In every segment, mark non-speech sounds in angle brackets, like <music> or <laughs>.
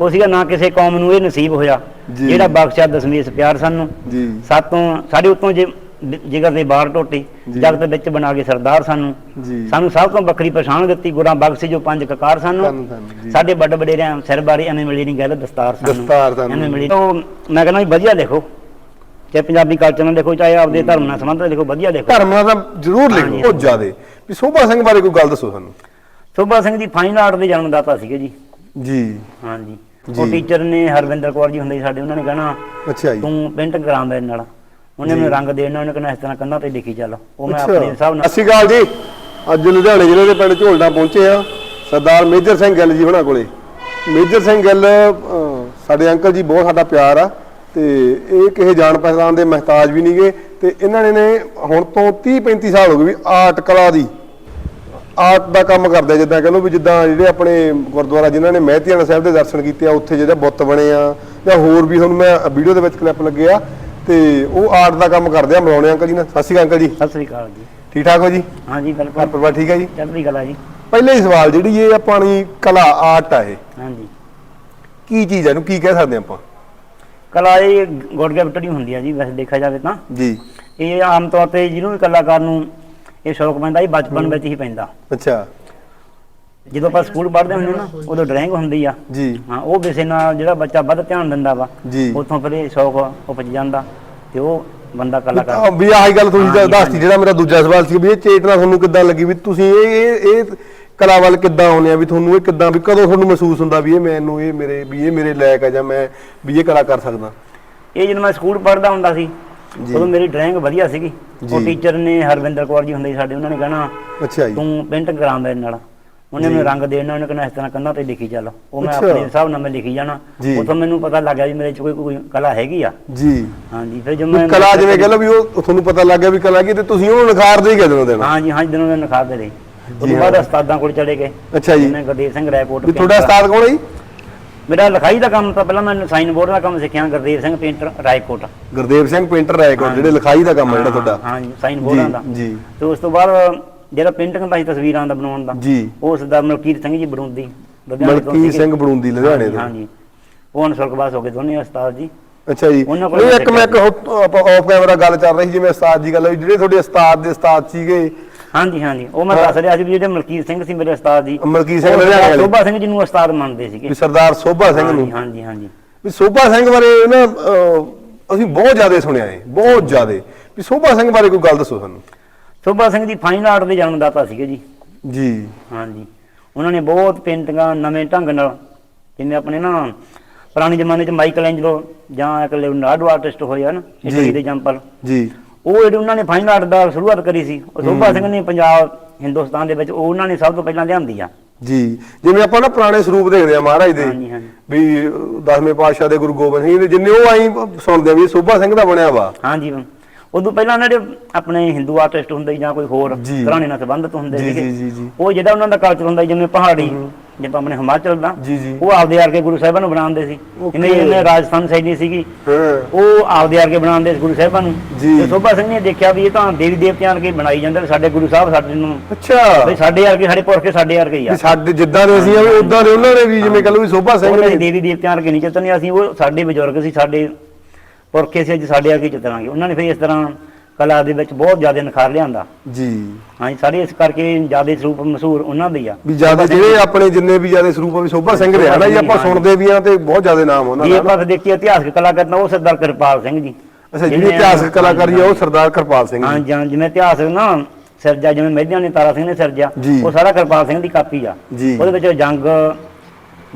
ਉਹ ਸੀਗਾ ਨਾ ਕਿਸੇ ਕੌਮ ਨੂੰ ਇਹ ਨਸੀਬ ਹੋਇਆ। ਜੀ। ਜਿਹੜਾ ਬਖਸ਼ਿਆ ਦਸਮੇਸ਼ ਪਿਆਰ ਸਾਨੂੰ। ਜੀ। ਸਾਤੋਂ ਸਾਡੇ ਉਤੋਂ ਜੇ ਜਿਗਰ ਦੇ ਬਾਹਰ ਟੋਟੀ ਜੀ। ਜਗਤ ਵਿੱਚ ਬਣਾ ਕੇ ਸਰਦਾਰ ਸਾਨੂੰ। ਜੀ। ਸਾਨੂੰ ਸਭ ਤੋਂ ਵੱਖਰੀ ਪਛਾਣ ਦਿੱਤੀ ਗੁਰਾਂ ਬਖਸ਼ੀ ਜੋ ਪੰਜ ਕਕਾਰ ਸਾਨੂੰ। ਧੰਨ ਧੰਨ ਜੀ। ਸਾਡੇ ਵੱਡ ਵਡੇਰਿਆਂ ਸਿਰ ਬਾਰੇ ਐਵੇਂ ਮਿਲੀ ਨਹੀਂ ਗੱਲ ਦਸਤਾਰ ਸਾਨੂੰ। ਦਸਤਾਰ ਸਾਨੂੰ। ਐਵੇਂ ਮਿਲੀ ਉਹ ਮੈਂ ਕਹਿੰਦਾ ਵੀ ਵਧੀਆ ਲਿਖੋ। ਚਾਹੇ ਪੰਜਾਬੀ ਕਲਚਰ ਨਾਲ ਲਿਖੋ ਚਾਹੇ ਆਪਦੇ ਧਰਮ ਨਾਲ ਸੰਬੰਧ ਲਿਖੋ ਵਧੀਆ ਲਿਖੋ। ਧਰਮ ਨਾਲ ਤਾਂ ਜ਼ਰੂਰ ਲਿਖੋ। ਬਹੁਤ ਜ਼ਿਆਦੇ। ਵੀ ਸੋਭਾ ਸਿੰਘ ਬਾਰੇ ਕੋਈ ਗੱਲ ਦੱਸੋ ਸਾਨੂੰ। ਸੋਭਾ ਸਿੰਘ ਜੀ ਫਾਈਨ ਆਰਟ ਦੇ ਜਨਮਦਾਤਾ ਸੀਗੇ ਜੀ। ਜੀ। ਹਾਂਜੀ। ਜੀ। ਉਹ ਟੀਚਰ ਨੇ ਹਰਵਿੰਦਰ ਕੌਰ ਜੀ ਹੁੰਦੇ ਸੀ ਸਾਡੇ ਉਹਨਾਂ ਨੇ ਕਹਿਣਾ ਅੱਛਾ ਜੀ। ਤੂੰ ਪੇਂਟ ਕਰਾਂ ਮੇਰੇ ਨਾਲ। ਉਹਨੇ ਮੈਨੂੰ ਰੰਗ ਦੇਣਾ ਉਹਨੇ ਕਹਿਣਾ ਇਸ ਤਰ੍ਹਾਂ ਕੰਧਾਂ ਤੇ ਲਿਖੀ ਚੱਲ। ਉਹ ਮੈਂ ਆਪਣੇ ਹਿਸਾਬ ਨਾਲ ਸ਼੍ਰੀ ਅਕਾਲ ਜੀ। ਅੱਜ ਲੁਧਿਆਣੇ ਜ਼ਿਲ੍ਹੇ ਦੇ ਪਿੰਡ ਝੋਲਡਾ ਪਹੁੰਚੇ ਆ। ਸਰਦਾਰ ਮੇਜਰ ਸਿੰਘ ਗਿੱਲ ਜੀ ਹੁਣਾਂ ਕੋਲੇ। ਮੇਜਰ ਸਿੰਘ ਗਿੱਲ ਅਹ, ਸਾਡੇ ਅੰਕਲ ਜੀ ਬਹੁਤ ਸਾਡਾ ਪਿਆਰ ਆ। ਤੇ ਇਹ ਕਿਸੇ ਜਾਣ ਪਛਾਣ ਦੇ ਮਹਤਾਜ ਵੀ ਨਹੀਂਗੇ ਤੇ ਇਹਨਾਂ ਨੇ ਨੇ ਹੁਣ ਤੋਂ 30 35 ਸਾਲ ਹੋ ਗਏ ਵੀ ਆਰਟ ਕਲਾ ਦੀ ਆਰਟ ਦਾ ਕੰਮ ਕਰਦੇ ਆ, ਜਿੱਦਾਂ ਕਹ ਲਓ ਵੀ ਜਿੱਦਾਂ ਜਿਹੜੇ ਆਪਣੇ ਗੁਰਦੁਆਰਾ ਜਿਨ੍ਹਾਂ ਨੇ ਮਹਿਤੀਆਣਾ ਸਾਹਿਬ ਦੇ ਦਰਸ਼ਨ ਕੀਤੇ ਆ ਉੱਥੇ ਜਿਹੜੇ ਬੁੱਤ ਬਣੇ ਆ ਜਾਂ ਹੋਰ ਵੀ ਹੁਣ ਮੈਂ ਵੀਡੀਓ ਦੇ ਵਿੱਚ ਕਲਿੱਪ ਲੱਗੇ ਆ ਤੇ ਉਹ ਆਰਟ ਦਾ ਕੰਮ ਕਰਦੇ ਆ ਮਲਾਉਣੇ ਅੰਕਲ ਜੀ ਨਾਲ। ਸਤਿ ਸ਼੍ਰੀ ਅਕਾਲ ਅੰਕਲ ਜੀ। ਸਤਿ ਸ੍ਰੀ ਅਕਾਲ ਜੀ। ਠੀਕ ਠਾਕ ਹੋ ਜੀ? ਹਾਂਜੀ ਘਰ ਬਿਲਕੁਲ ਪਰਿਵਾਰ ਠੀਕ ਹੈ ਜੀ? ਚੜ੍ਹਦੀ ਕਲਾ ਜੀ। ਪਹਿਲੇ ਹੀ ਸਵਾਲ ਜਿਹੜੀ ਇਹ ਆਪਣੀ ਕਲਾ ਆਰਟ ਆ ਇਹ। ਹਾਂਜੀ। ਕੀ ਚੀਜ਼ ਹੈ ਇਹਨੂੰ? ਕੀ ਕਹਿ ਸਕਦੇ ਆਪਾਂ? ਕਲਾ ਇਹ ਗੋਡ ਗਿਫਟ ਹੀ ਹੁੰਦੀ ਆ ਜੀ ਵੈਸੇ ਦੇਖਿਆ ਜਾਵੇ ਤਾਂ। ਜੀ। ਇਹ ਆਮ ਤੌਰ ਤੇ ਜਿਹਨੂੰ ਵੀ ਕਲਾਕਾਰ ਨੂੰ ਇਹ ਸ਼ੌਕ ਪੈਂਦਾ ਇਹ ਬਚਪਨ ਵਿੱਚ ਹੀ ਪੈਂਦਾ। ਅੱਛਾ। ਜਦੋਂ ਆਪਾਂ ਸਕੂਲ ਪੜ੍ਹਦੇ ਹੁੰਦੇ ਨਾ ਉਦੋਂ ਡਰਾਇੰਗ ਹੁੰਦੀ ਆ। ਜੀ। ਹਾਂ ਉਹ ਵਿਸ਼ੇ ਨਾਲ ਜਿਹੜਾ ਬੱਚਾ ਵੱਧ ਧਿਆਨ ਦਿੰਦਾ ਵਾ ਉੱਥੋਂ ਫਿਰ ਇਹ ਸ਼ੌਕ ਉਪਜ ਜਾਂਦਾ ਤੇ ਉਹ ਬੰਦਾ ਕਲਾਕਾਰ ਵੀ ਆਹੀ ਗੱਲ ਤੁਸੀਂ ਦੱਸਤੀ ਜਿਹੜਾ ਮੇਰਾ ਦੂਜਾ ਸਵਾਲ ਸੀ ਵੀ ਇਹ ਚੇਤਨਾ ਤੁਹਾਨੂੰ ਕਿੱਦਾਂ ਲੱਗੀ? ਵੀ ਤੁਸੀਂ ਇਹ ਇਹ ਇਹ ਕਲਾ ਵੱਲ ਕਿੱਦਾਂ ਆਉਂਦੇ ਆ? ਵੀ ਤੁਹਾਨੂੰ ਇਹ ਕਿੱਦਾਂ ਵੀ ਕਦੋਂ ਤੁਹਾਨੂੰ ਮਹਿਸੂਸ ਹੁੰਦਾ ਵੀ ਇਹ ਮੈਨੂੰ ਇਹ ਮੇਰੇ ਵੀ ਇਹ ਮੇਰੇ ਲਾਇਕ ਆ ਜਾਂ ਮੈਂ ਵੀ ਇਹ ਕਲਾ ਕਰ ਸਕਦਾ? ਇਹ ਜਦੋਂ ਮੈਂ ਸਕੂਲ ਪੜ੍ਹਦਾ ਹੁੰਦਾ ਸੀ ਜੀ। ਉਦੋਂ ਮੇਰੀ ਡਰਾਇੰਗ ਵਧੀਆ ਸੀਗੀ ਉਹ ਜੀ। ਟੀਚਰ ਨੇ ਹਰਵਿੰਦਰ ਕੌਰ ਜੀ ਹੁੰਦੇ ਸੀ ਸਾਡੇ ਉਹਨਾਂ ਨੇ ਕਹਿਣਾ ਅੱਛਾ ਜੀ ਤੂੰ ਪੇਂਟ ਕਰਾਂ ਮੇਰੇ ਨਾਲ ਉਹਨੇ ਮੈਨੂੰ ਰੰਗ ਦੇਣਾ ਉਹਨੇ ਕਹਿਣਾ ਇਸ ਤਰ੍ਹਾਂ ਕੰਧਾਂ ਤੇ ਲਿਖੀ ਚੱਲ ਉਹ ਮੈਂ ਅੱਛਾ। ਆਪਣੇ ਹਿਸਾਬ ਨਾਲ ਮੈਂ ਲਿਖੀ ਜਾਣਾ ਜੀ। ਉਥੋਂ ਮੈਨੂੰ ਪਤਾ ਲੱਗ ਗਿਆ ਵੀ ਮੇਰੇ 'ਚ ਕੋਈ ਕੋਈ ਕਲਾ ਹੈਗੀ ਆ ਜੀ ਹਾਂਜੀ ਫਿਰ ਜਦੋਂ ਮੈਂ ਕਲਾ ਜਿਵੇਂ ਕਹ ਲਓ ਵੀ ਉਹ ਤੁਹਾਨੂੰ ਪਤਾ ਲੱਗ ਗਿਆ ਵੀ ਕਲਾ ਕੀ ਤੇ ਤੁਸੀਂ ਉਹਨੂੰ ਨਿਖਾਰਦੇ ਹੀ ਕਿਦੋਂ ਦੇਣਾ ਹਾਂਜੀ ਹਾਂਜੀ ਦਿਨੋਂ ਦਿਨ ਨਿਖਾਰ ਦੇ ਰਹੇ ਤੋਂ ਬਾਅਦ। ਉਸਤਾਦਾਂ ਕੋਲ ਚਲੇ ਗਏ ਅੱਛਾ ਜੀ ਮੈਂ ਗੁਰਦੇਵ ਸਿੰਘ ਰਾਏਕੋਟ ਵੀ ਤੁਹਾਡਾ। ਉਸਤਾਦ ਕੌਣ ਹੈ ਜੀ ਮੇਰਾ ਲਿਖਾਈ ਦਾ ਕੰਮ ਤਾਂ ਪਹਿਲਾਂ ਮੈਂ ਸਾਈਨ ਬੋਰਡ ਦਾ ਕੰਮ ਸਿੱਖਿਆ ਗੁਰਦੇਵ ਸਿੰਘ ਪੇਂਟਰ ਰਾਏਕੋਟ। ਗੁਰਦੇਵ ਸਿੰਘ ਪੇਂਟਰ ਰਾਏਕੋਟ ਜਿਹੜੇ ਲਿਖਾਈ ਦਾ ਕੰਮ ਹੈ ਜਿਹੜਾ ਤੁਹਾਡਾ। ਹਾਂਜੀ ਸਾਈਨ ਬੋਰਡਾਂ ਦਾ ਜੀ ਜੀ। ਤੇ ਉਸ ਤੋਂ ਬਾਅਦ ਜਿਹੜਾ ਪੇਂਟਿੰਗ ਦਾ ਸੀ ਤਸਵੀਰਾਂ ਦਾ ਬਣਾਉਣ ਦਾ ਜੀ। ਉਸ ਦਾ ਮਲਕੀਤ ਸਿੰਘ ਜੀ ਬਰੂੰਦੀ ਲੁਧਿਆਣੇ ਤੋਂ ਮਲਕੀ ਸੀਗੇ। ਸਿੰਘ ਬੜੂੰਦੀ ਲੁਧਿਆਣੇ ਹਾਂਜੀ, ਤੋਂ ਹਾਂਜੀ ਉਹ ਸੁਰਗਵਾਸ ਹੋ ਗਏ ਦੋਨੇ ਉਸਤਾਦ ਜੀ। ਅੱਛਾ ਜੀ। ਨਹੀਂ ਇੱਕ ਮੈਂ ਇੱਕ ਹੋ- ਆਫ ਕੈਮਰਾ ਗੱਲ ਚੱਲ ਰਹੀ ਜਿਵੇਂ ਉਸਤਾਦ ਦੀ ਗੱਲ ਹੋਈ ਜਿਹੜੇ ਤੁਹਾਡੇ ਉਸਤਾਦ ਦੇ ਉਸਤਾਦ ਸੀਗੇ ਹਾਂਜੀ ਹਾਂਜੀ। ਉਹ ਮੈਂ। ਦੱਸ ਰਿਹਾ ਸੀ ਵੀ ਜਿਹੜੇ ਮਲਕੀਤ ਸਿੰਘ ਸੀ ਮੇਰੇ ਉਸਤਾਦ ਜੀ ਮਲਕੀ ਸਿੰਘ ਲੁਧਿਆਣੇ ਵਾਲੇ ਸੋਭਾ ਸਿੰਘ ਜੀ ਨੂੰ ਉਸਤਾਦ ਮੰਨਦੇ ਸੀਗੇ। ਵੀ ਸਰਦਾਰ ਸੋਭਾ ਸਿੰਘ ਨੂੰ। ਹਾਂਜੀ ਹਾਂਜੀ ਵੀ ਸੋਭਾ ਸਿੰਘ ਬਾਰੇ ਨਾ ਅਹ, ਅਸੀਂ ਬਹੁਤ ਜ਼ਿਆਦਾ ਸੁਣਿਆ ਹੈ ਬਹੁਤ ਜ਼ਿਆਦਾ। ਵੀ ਸੋਭਾ ਸਿੰਘ ਬਾਰੇ ਕੋਈ ਗੱਲ ਦੱਸੋ ਸਾਨੂੰ। ਸੋਭਾ ਸਿੰਘ ਜੀ ਫਾਈਨ ਆਰਟ ਦੇ ਜਨਮਦਾਤਾ ਸੀਗੇ ਜੀ। ਜੀ। ਹਾਂਜੀ। ਉਹਨਾਂ ਨੇ ਬਹੁਤ ਪੇਂਟਿੰਗਾਂ ਨਵੇਂ ਢੰਗ ਨਾਲ ਜਿਵੇਂ ਆਪਣੇ ਨਾ ਪੁਰਾਣੇ ਜ਼ਮਾਨੇ 'ਚ ਮਾਈਕਲ ਐਂਜਲੋ ਜਾਂ ਇੱਕ ਲਿਓਨਾਰਡੋ ਆਰਟਿਸਟ ਹੋਏ ਹਨ ਜੀ। ਇਟਲੀ ਦੇ ਜੰਪਲ ਜੀ। ਉਹ ਜਿਹੜੇ ਉਹਨਾਂ ਨੇ ਫਾਈਨ ਆਰਟ ਦਾ ਸ਼ੁਰੂਆਤ ਕਰੀ ਸੀ ਉਹ ਸੋਭਾ ਸਿੰਘ ਨੇ ਪੰਜਾਬ ਹਿੰਦੁਸਤਾਨ ਦੇ ਵਿੱਚ ਉਹ ਉਹਨਾਂ ਨੇ ਸਭ ਤੋਂ ਪਹਿਲਾਂ ਲਿਆਂਦੀ ਆ। ਜੀ ਜਿਵੇਂ ਆਪਾਂ ਨਾ ਪੁਰਾਣੇ ਸਰੂਪ ਦੇਖਦੇ ਆ ਮਹਾਰਾਜ ਦੇ ਵੀ ਅਹ, ਦਸਵੇਂ ਪਾਤਸ਼ਾਹ ਦੇ ਗੁਰੂ ਗੋਬਿੰਦ ਸਿੰਘ ਦੇ ਜਿੰਨੇ ਉਹ ਆਈ ਸੁਣਦੇ ਆ ਵੀ ਸੋਭਾ ਸਿੰਘ ਦਾ ਬਣਿਆ ਵਾ। ਹਾਂਜੀ ਉਦੋਂ ਪਹਿਲਾਂ ਉਹਨਾਂ ਦੇ ਆਪਣੇ ਹਿੰਦੂ ਆਰਟਿਸਟ ਹੁੰਦੇ ਜਾਂ ਕੋਈ ਹੋਰ ਜੀ। ਘਰਾਣੇ ਨਾਲ ਸੰਬੰਧਿਤ ਹੁੰਦੇ ਜੀ, ਸੀਗੇ ਜੀ, ਜੀ, ਜੀ। ਉਹ ਜਿਹੜਾ ਉਹਨਾਂ ਦਾ ਕਲਚਰ ਹੁੰਦਾ ਸੀ, ਜਿਵੇਂ ਪਹਾੜੀ ਜਿਵੇਂ ਆਪਣੇ ਹਿਮਾਚਲ ਦਾ ਜੀ, ਜੀ। ਉਹ ਆਪਦੇ ਵਰਗੇ ਗੁਰੂ ਸਾਹਿਬਾਂ ਨੂੰ ਬਣਾਉਂਦੇ ਸੀ Okay. ਜਿਵੇਂ ਜਿਵੇਂ ਰਾਜਸਥਾਨ ਸ਼ੈਲੀ ਸੀਗੀ ਹਾਂ ਉਹ ਆਪਦੇ ਵਰਗੇ ਬਣਾਉਂਦੇ ਸੀ ਗੁਰੂ ਸਾਹਿਬਾਂ ਨੂੰ ਜੀ। ਤੇ ਸੋਭਾ ਸਿੰਘ ਨੇ ਦੇਖਿਆ ਵੀ ਇਹ ਤਾਂ ਦੇਵੀ ਦੇਵਤਿਆਂ ਵਰਗੇ ਬਣਾਈ ਜਾਂਦੇ ਨੇ, ਸਾਡੇ ਗੁਰੂ ਸਾਹਿਬ ਸਾਡੇ ਨੂੰ ਅੱਛਾ ਵੀ ਸਾਡੇ ਵਰਗੇ ਸਾਡੇ ਪੁਰਖੇ ਸਾਡੇ ਵਰਗੇ ਹੀ ਆ ਵੀ ਸਾਡੇ ਜਿੱਦਾਂ ਦੇ ਅਸੀਂ ਆ ਵੀ ਉਦਾਂ ਦੇ ਉਹਨਾਂ ਨੇ ਵੀ ਜਿਵੇਂ ਕਹ ਲਓ ਵੀ ਸੋਭਾ ਸਿੰਘ ਉਹਨਾਂ ਨੇ ਦੇਵੀ ਦੇਵਤਿਆਂ ਵਰਗੇ ਨਹੀਂ ਚਿਤਰਨੇ ਅਸੀਂ ਉਹ ਸਾਡੇ ਬਜ਼ੁਰਗ ਸੀ ਸਾਡੇ ਪੁਰਖੇ ਸੀ ਅੱਜ ਸਾਡੇ ਵਰਗੇ ਚਿਤਰਾਂਗੇ ਉਹਨਾਂ ਨੇ ਫਿਰ ਇਸ ਤਰ੍ਹਾਂ ਕਲਾ ਦੇ ਵਿੱਚ ਬਹੁਤ ਜ਼ਿਆਦਾ ਨਿਖਾਰ ਲਿਆਂਦਾ। ਜੀ। ਹਾਂਜੀ ਸਾਰੇ ਇਸ ਕਰਕੇ ਜ਼ਿਆਦਾ ਸਰੂਪ ਮਸ਼ਹੂਰ ਉਹਨਾਂ ਦੇ ਆ। ਵੀ ਜ਼ਿਆਦਾ ਜਿਹੜੇ ਆਪਣੇ ਜਿੰਨੇ ਵੀ ਜ਼ਿਆਦਾ ਸਰੂਪ ਵੀ ਸੋਭਾ ਸਿੰਘ ਰਿਹਾ ਨਾ ਜੀ ਆਪਾਂ। ਸੁਣਦੇ ਵੀ ਆ ਤੇ ਬਹੁਤ ਜ਼ਿਆਦਾ ਨਾਮ ਉਹਨਾਂ ਦਾ ਆਪਾਂ ਦੇਖੀਏ ਇਤਿਹਾਸਕ ਕਲਾਕਾਰ ਤਾਂ ਉਹ ਸਰਦਾਰ ਕਿਰਪਾਲ ਸਿੰਘ ਜੀ। ਅੱਛਾ ਜਿਹੜੀ ਇਤਿਹਾਸਕ ਕਲਾਕਾਰੀ ਆ ਉਹ ਸਰਦਾਰ ਕਿਰਪਾਲ ਸਿੰਘ ਹਾਂ ਜੀ ਜਿਵੇਂ ਇਤਿਹਾਸਕ ਨਾ ਸਿਰਜਾ ਜਿਵੇਂ ਮਹਿਦਿਆਂ ਨੇ ਤਾਰਾ ਸਿੰਘ ਨੇ ਸਿਰਜਾ। ਉਹ ਸਾਰਾ ਕਿਰਪਾਲ ਸਿੰਘ ਦੀ ਕਾਪੀ ਆ। ਉਹਦੇ ਵਿੱਚ ਜੰਗ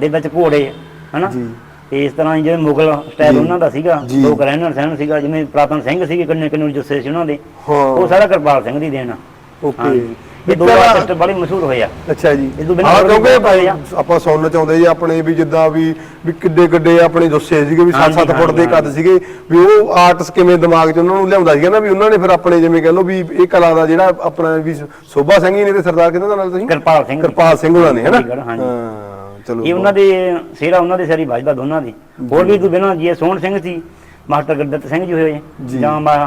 ਦੇ ਵਿੱਚ ਘੋੜੇ ਹਨਾ? ਜੀ। ਤੇ ਇਸ ਤਰ੍ਹਾਂ ਹੀ ਜਿਵੇਂ ਮੁਗਲ ਸਟਾਈਲ। ਉਹਨਾਂ ਦਾ ਸੀਗਾ ਜੀ। ਲੋਕ ਰਹਿਣ ਸਹਿਣ ਸੀਗਾ ਜਿਵੇਂ ਪ੍ਰਾਤਨ ਸਿੰਘ ਸੀਗੇ ਕਿੰਨੇ ਕਿੰਨੇ ਜੁੱਸੇ ਸੀ ਉਹਨਾਂ ਦੇ ਹਾਂ ਉਹ ਸਾਰਾ ਕਿਰਪਾਲ ਸਿੰਘ ਦੀ ਦੇਣ ਆ ਓਕੇ ਹਾਂਜੀ। ਇਹ ਦੋ ਪਹਿਲਾਂ- ਆਰਟਿਸਟ ਬੜੇ ਮਸ਼ਹੂਰ ਹੋਏ ਆ ਅੱਛਾ ਜੀ ਇਹ ਤੋਂ ਬਿਨਾਂ ਹਾਂ ਹੋਰ ਵੀ ਕਿਉਂਕਿ ਆ। ਆਪਾਂ ਸੁਣਨ ਚਾਹੁੰਦੇ ਜੀ ਆਪਣੇ ਵੀ ਜਿੱਦਾਂ ਵੀ ਵੀ ਕਿੱਡੇ ਕਿੱਡੇ ਆਪਣੇ ਜੁੱਸੇ ਸੀਗੇ ਵੀ 7-7 ਹਾਂਜੀ, ਫੁੱਟ ਦੇ ਹਾਂਜੀ, ਕੱਦ ਸੀਗੇ ਵੀ ਉਹ ਆਰਟਸ ਕਿਵੇਂ ਦਿਮਾਗ 'ਚ ਉਹਨਾਂ ਨੂੰ ਲਿਆਉਂਦਾ ਸੀਗਾ ਨਾ ਵੀ ਉਹਨਾਂ ਨੇ ਫਿਰ ਆਪਣੇ ਜਿਵੇਂ ਕਹ ਲਓ ਵੀ ਇਹ ਕਲਾ ਦਾ ਜਿਹੜਾ ਆਪਣਾ ਵੀ ਸੋਭਾ ਸਿੰਘ ਹੀ ਨੇ ਤੇ ਸਰਦਾਰ ਕਿਹਨਾਂ ਦਾ ਨਾਲ ਤੁਸੀਂ ਕਿਰਪਾਲ ਸਿੰਘ। ਕਿਰਪਾਲ ਸਿੰਘ ਉਹਨਾਂ ਨੇ ਹੈਨਾ ਹਾਂਜੀ। ਹਾਂ ਇਹ ਉਹਨਾਂ ਦੇ ਸਿਹਰਾ ਉਹਨਾਂ ਦੇ ਸਿਰ ਵੱਜਦਾ ਦੋਨਾਂ ਦੀ। ਹੋਰ ਵੀ ਤੂੰ ਬਿਨਾਂ ਜੀ ਸੋਹਣ ਸਿੰਘ ਸੀ ਮਾਸਟਰ ਗੁਰਦਿੱਤ ਸਿੰਘ ਜੀ ਹੋਏ। ਜੀ।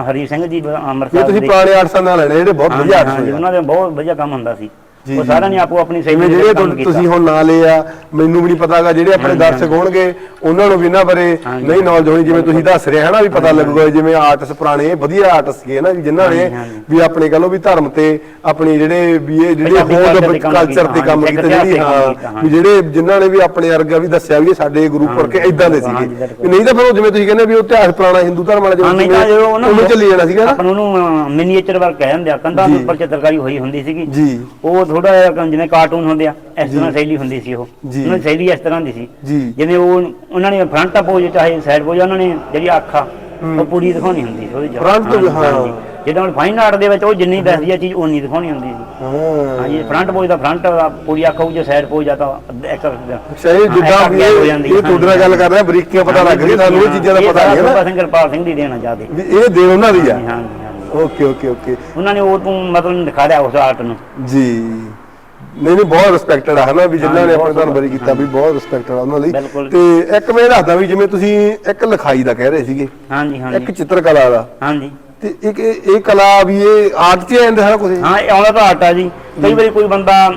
ਹਰੀ ਸਿੰਘ ਜੀ ਅੰਮ੍ਰਿਤਸਰ ਤੁਸੀਂ ਦੇ ਪੁਰਾਣੇ ਆਰਟਸਾਂ ਨਾਲ ਲੈਣੇ ਜਿਹੜੇ ਬਹੁਤ ਵਧੀਆ ਆਰਟਸ ਉਹਨਾਂ ਦੇ ਬਹੁਤ ਵਧੀਆ ਕੰਮ ਹੁੰਦਾ ਸੀ। ਉਹ ਸਾਰਿਆਂ ਨੇ ਆਪੋ ਆਪਣੀ ਜਿਵੇਂ ਜਿਹੜੇ ਤੁਹਾ- ਕੀਤਾ ਤੁਸੀਂ ਹੁਣ ਨਾਂ ਲਏ ਆ ਮੈਨੂੰ ਵੀ ਨਹੀਂ ਪਤਾਗਾ ਜਿਹੜੇ ਆਪਣੇ ਦਰਸ਼ਕ ਹੋਣਗੇ ਉਹਨਾਂ ਨੂੰ ਵੀ ਇਹਨਾਂ ਬਾਰੇ। ਨਹੀਂ ਨੌਲੇਜ ਹੋਣੀ ਜਿਵੇਂ ਤੁਸੀਂ ਦੱਸ ਰਹੇ ਹਨਾ ਵੀ ਪਤਾ ਲੱਗੂਗਾ ਜਿਵੇਂ ਆਰਟਿਸਟ ਪੁਰਾਣੇ ਵਧੀਆ ਆਰਟਿਸਟ ਸੀਗੇ ਨਾ ਵੀ ਜਿਨ੍ਹਾਂ ਨੇ। ਵੀ ਆਪਣੇ ਕਹ ਲਓ ਵੀ ਧਰਮ ਤੇ ਆਪਣੀ ਜਿਹੜੇ ਵੀ ਇਹ ਜਿਹੜੇ ਪੰਜਾਬੀ ਤੇ ਕੰਮ ਕਲਚਰ ਤੇ ਕੀਤਾ, ਕੰਮ ਹਾਂਜੀ, ਕੀਤੇ ਇਤਿਹਾਸ ਜਿਹੜੀ ਤੇ ਕੰਮ ਹਾਂ ਵੀ ਜਿਹੜੇ ਜਿਨ੍ਹਾਂ ਨੇ ਵੀ ਆਪਣੇ ਵਰਗਾ ਵੀ ਦੱਸਿਆ ਵੀ ਇਹ ਸਾਡੇ ਗੁਰੂ ਪੁਰ ਕੇ ਇਦਾਂ ਦੇ ਹਾਂਜੀ, ਸੀਗੇ ਬਿਲਕੁਲ। ਵੀ ਨਹੀਂ ਤਾਂ ਫਿਰ ਉਹ ਜਿਵੇਂ ਤੁਸੀਂ ਕਹਿੰਦੇ ਵੀ ਉਹ ਇਤਿਹਾਸ ਪੁਰਾਣਾ ਹਿੰਦੂ ਧਰਮ ਵਾਲਾ ਹਾਂ ਨਹੀਂ ਤਾਂ ਜਿਵੇਂ ਜਦੋਂ ਉਹਨਾਂ ਉਹਨੂੰ ਚੱਲੀ ਜਾਣਾ ਸੀਗਾ ਨਾ। ਆਪਾਂ ਨੂੰ ਉਹਨੂੰ ਮਿਨੀਏਚਰ ਵਰਕ ਕਹਿ ਦਿੰਦੇ ਆ ਕੰਧਾਂ ਦੇ ਜੀ। ਉੱਪਰ ਚਿੱਤਰਕਾਰੀ ਹੋਈ ਹੁੰਦੀ ਸੀਗੀ। ਜੀ। ਉਹ ਥੋੜਾ ਜਿਹਾ ਜਿਵੇਂ ਕਾਰਟੂਨ ਹੁੰਦੇ ਆ ਇਸ ਤਰ੍ਹਾਂ ਸ਼ੈਲੀ ਹੁੰਦੀ ਸੀ ਉਹ। ਉਹਨਾਂ ਦੀ ਸ਼ੈਲੀ ਇਸ ਤਰ੍ਹਾਂ ਦੀ ਸੀ। ਜਿਵੇਂ ਉਹ ਉਹਨਾਂ ਨੇ ਫਰੰਟ ਪੋਜ ਚਾਹੇ ਸਾਈਡ ਪੋਜ ਉਹਨਾਂ ਨੇ ਜਿਹੜੀ ਅੱਖ ਉਹ ਪੂਰੀ ਦਿਖਾਉਣੀ ਹੁੰਦੀ ਸੀ ਉਹਦੇ ਹਾਂਜੀ, ਹਾਂ। ਜਿੱਦਾਂ ਹੁਣ ਫਾਈਨ ਆਰਟ ਦੇ ਵਿੱਚ ਉਹ ਜਿੰਨੀ ਦੱਸਦੀ ਆ ਚੀਜ਼ ਉਨੀ ਦਿਖਾਉਣੀ ਹੁੰਦੀ ਸੀ। ਹਾਂ। ਹਾਂਜੀ ਫਰੰਟ ਪੋਜ ਦਾ ਫਰੰਟ ਪੂਰੀ ਅੱਖ ਹੋਊ ਜੇ ਸਾਈਡ ਪੋਜ ਆ ਤਾਂ ਸਹੀ ਹਾਂ, ਜਿੱਦਾਂ ਵੀ ਹੋ ਇਹ ਜਾਂਦੀ, ਤੁਹਾਡੇ ਨਾਲ ਗੱਲ ਕਰ ਰਹੇ ਬਰੀਕੀਆਂ ਪਤਾ ਲੱਗ ਰਹੀ ਸਾਨੂੰ ਇਹ ਚੀਜ਼ਾਂ ਦਾ ਪਤਾ ਨਹੀਂ ਹੈ ਸਿੰਘ ਕਿਰਪਾਲ ਸਿੰਘ ਦੀ ਦੇਣਾ ਵੀ ਇਹ ਦੇ ਉਹਨਾਂ ਦੀ ਆ। ਹਾਂਜੀ। ਓਕੇ ਓਕੇ ਓਕੇ ਉਹਨਾਂ ਨੇ ਉਹ ਤੋਂ ਮਤਲਬ ਦਿਖਾਇਆ ਉਸ ਆਰਟ ਨੂੰ। ਜੀ। ਨਹੀਂ ਨਹੀਂ ਬਹੁਤ ਰਿਸਪੈਕਟਡ ਆ ਹਨਾ ਵੀ ਜਿਨ੍ਹਾਂ ਨੇ ਆਪਣੇ ਬਾਰੇ ਕੀਤਾ ਵੀ ਬਹੁਤ ਰਿਸਪੈਕਟਡ ਆ ਉਹਨਾਂ ਲਈ। ਬਿਲਕੁਲ। ਤੇ ਇੱਕ ਮੈਂ ਇਹ ਦੱਸਦਾ ਵੀ ਜਿਵੇਂ ਤੁਸੀਂ ਇੱਕ ਲਿਖਾਈ ਦਾ ਕਹਿ ਰਹੇ ਸੀਗੇ ਹਾਂਜੀ ਇੱਕ ਹਾਂਜੀ ਚਿੱਤਰਕਲਾ ਦਾ। ਹਾਂਜੀ। ਤੇ ਇੱਕ ਇਹ ਇਹ ਕਲਾ ਵੀ ਇਹ ਆਰਟ 'ਚ ਆਉਂਦਾ ਸਾਰਾ ਕੁਝ ਹਾਂ ਇਹ ਆਉਂਦਾ ਤਾਂ ਆਰਟ ਆ ਜੀ। ਕਈ ਵਾਰੀ ਕੋਈ ਬੰਦਾ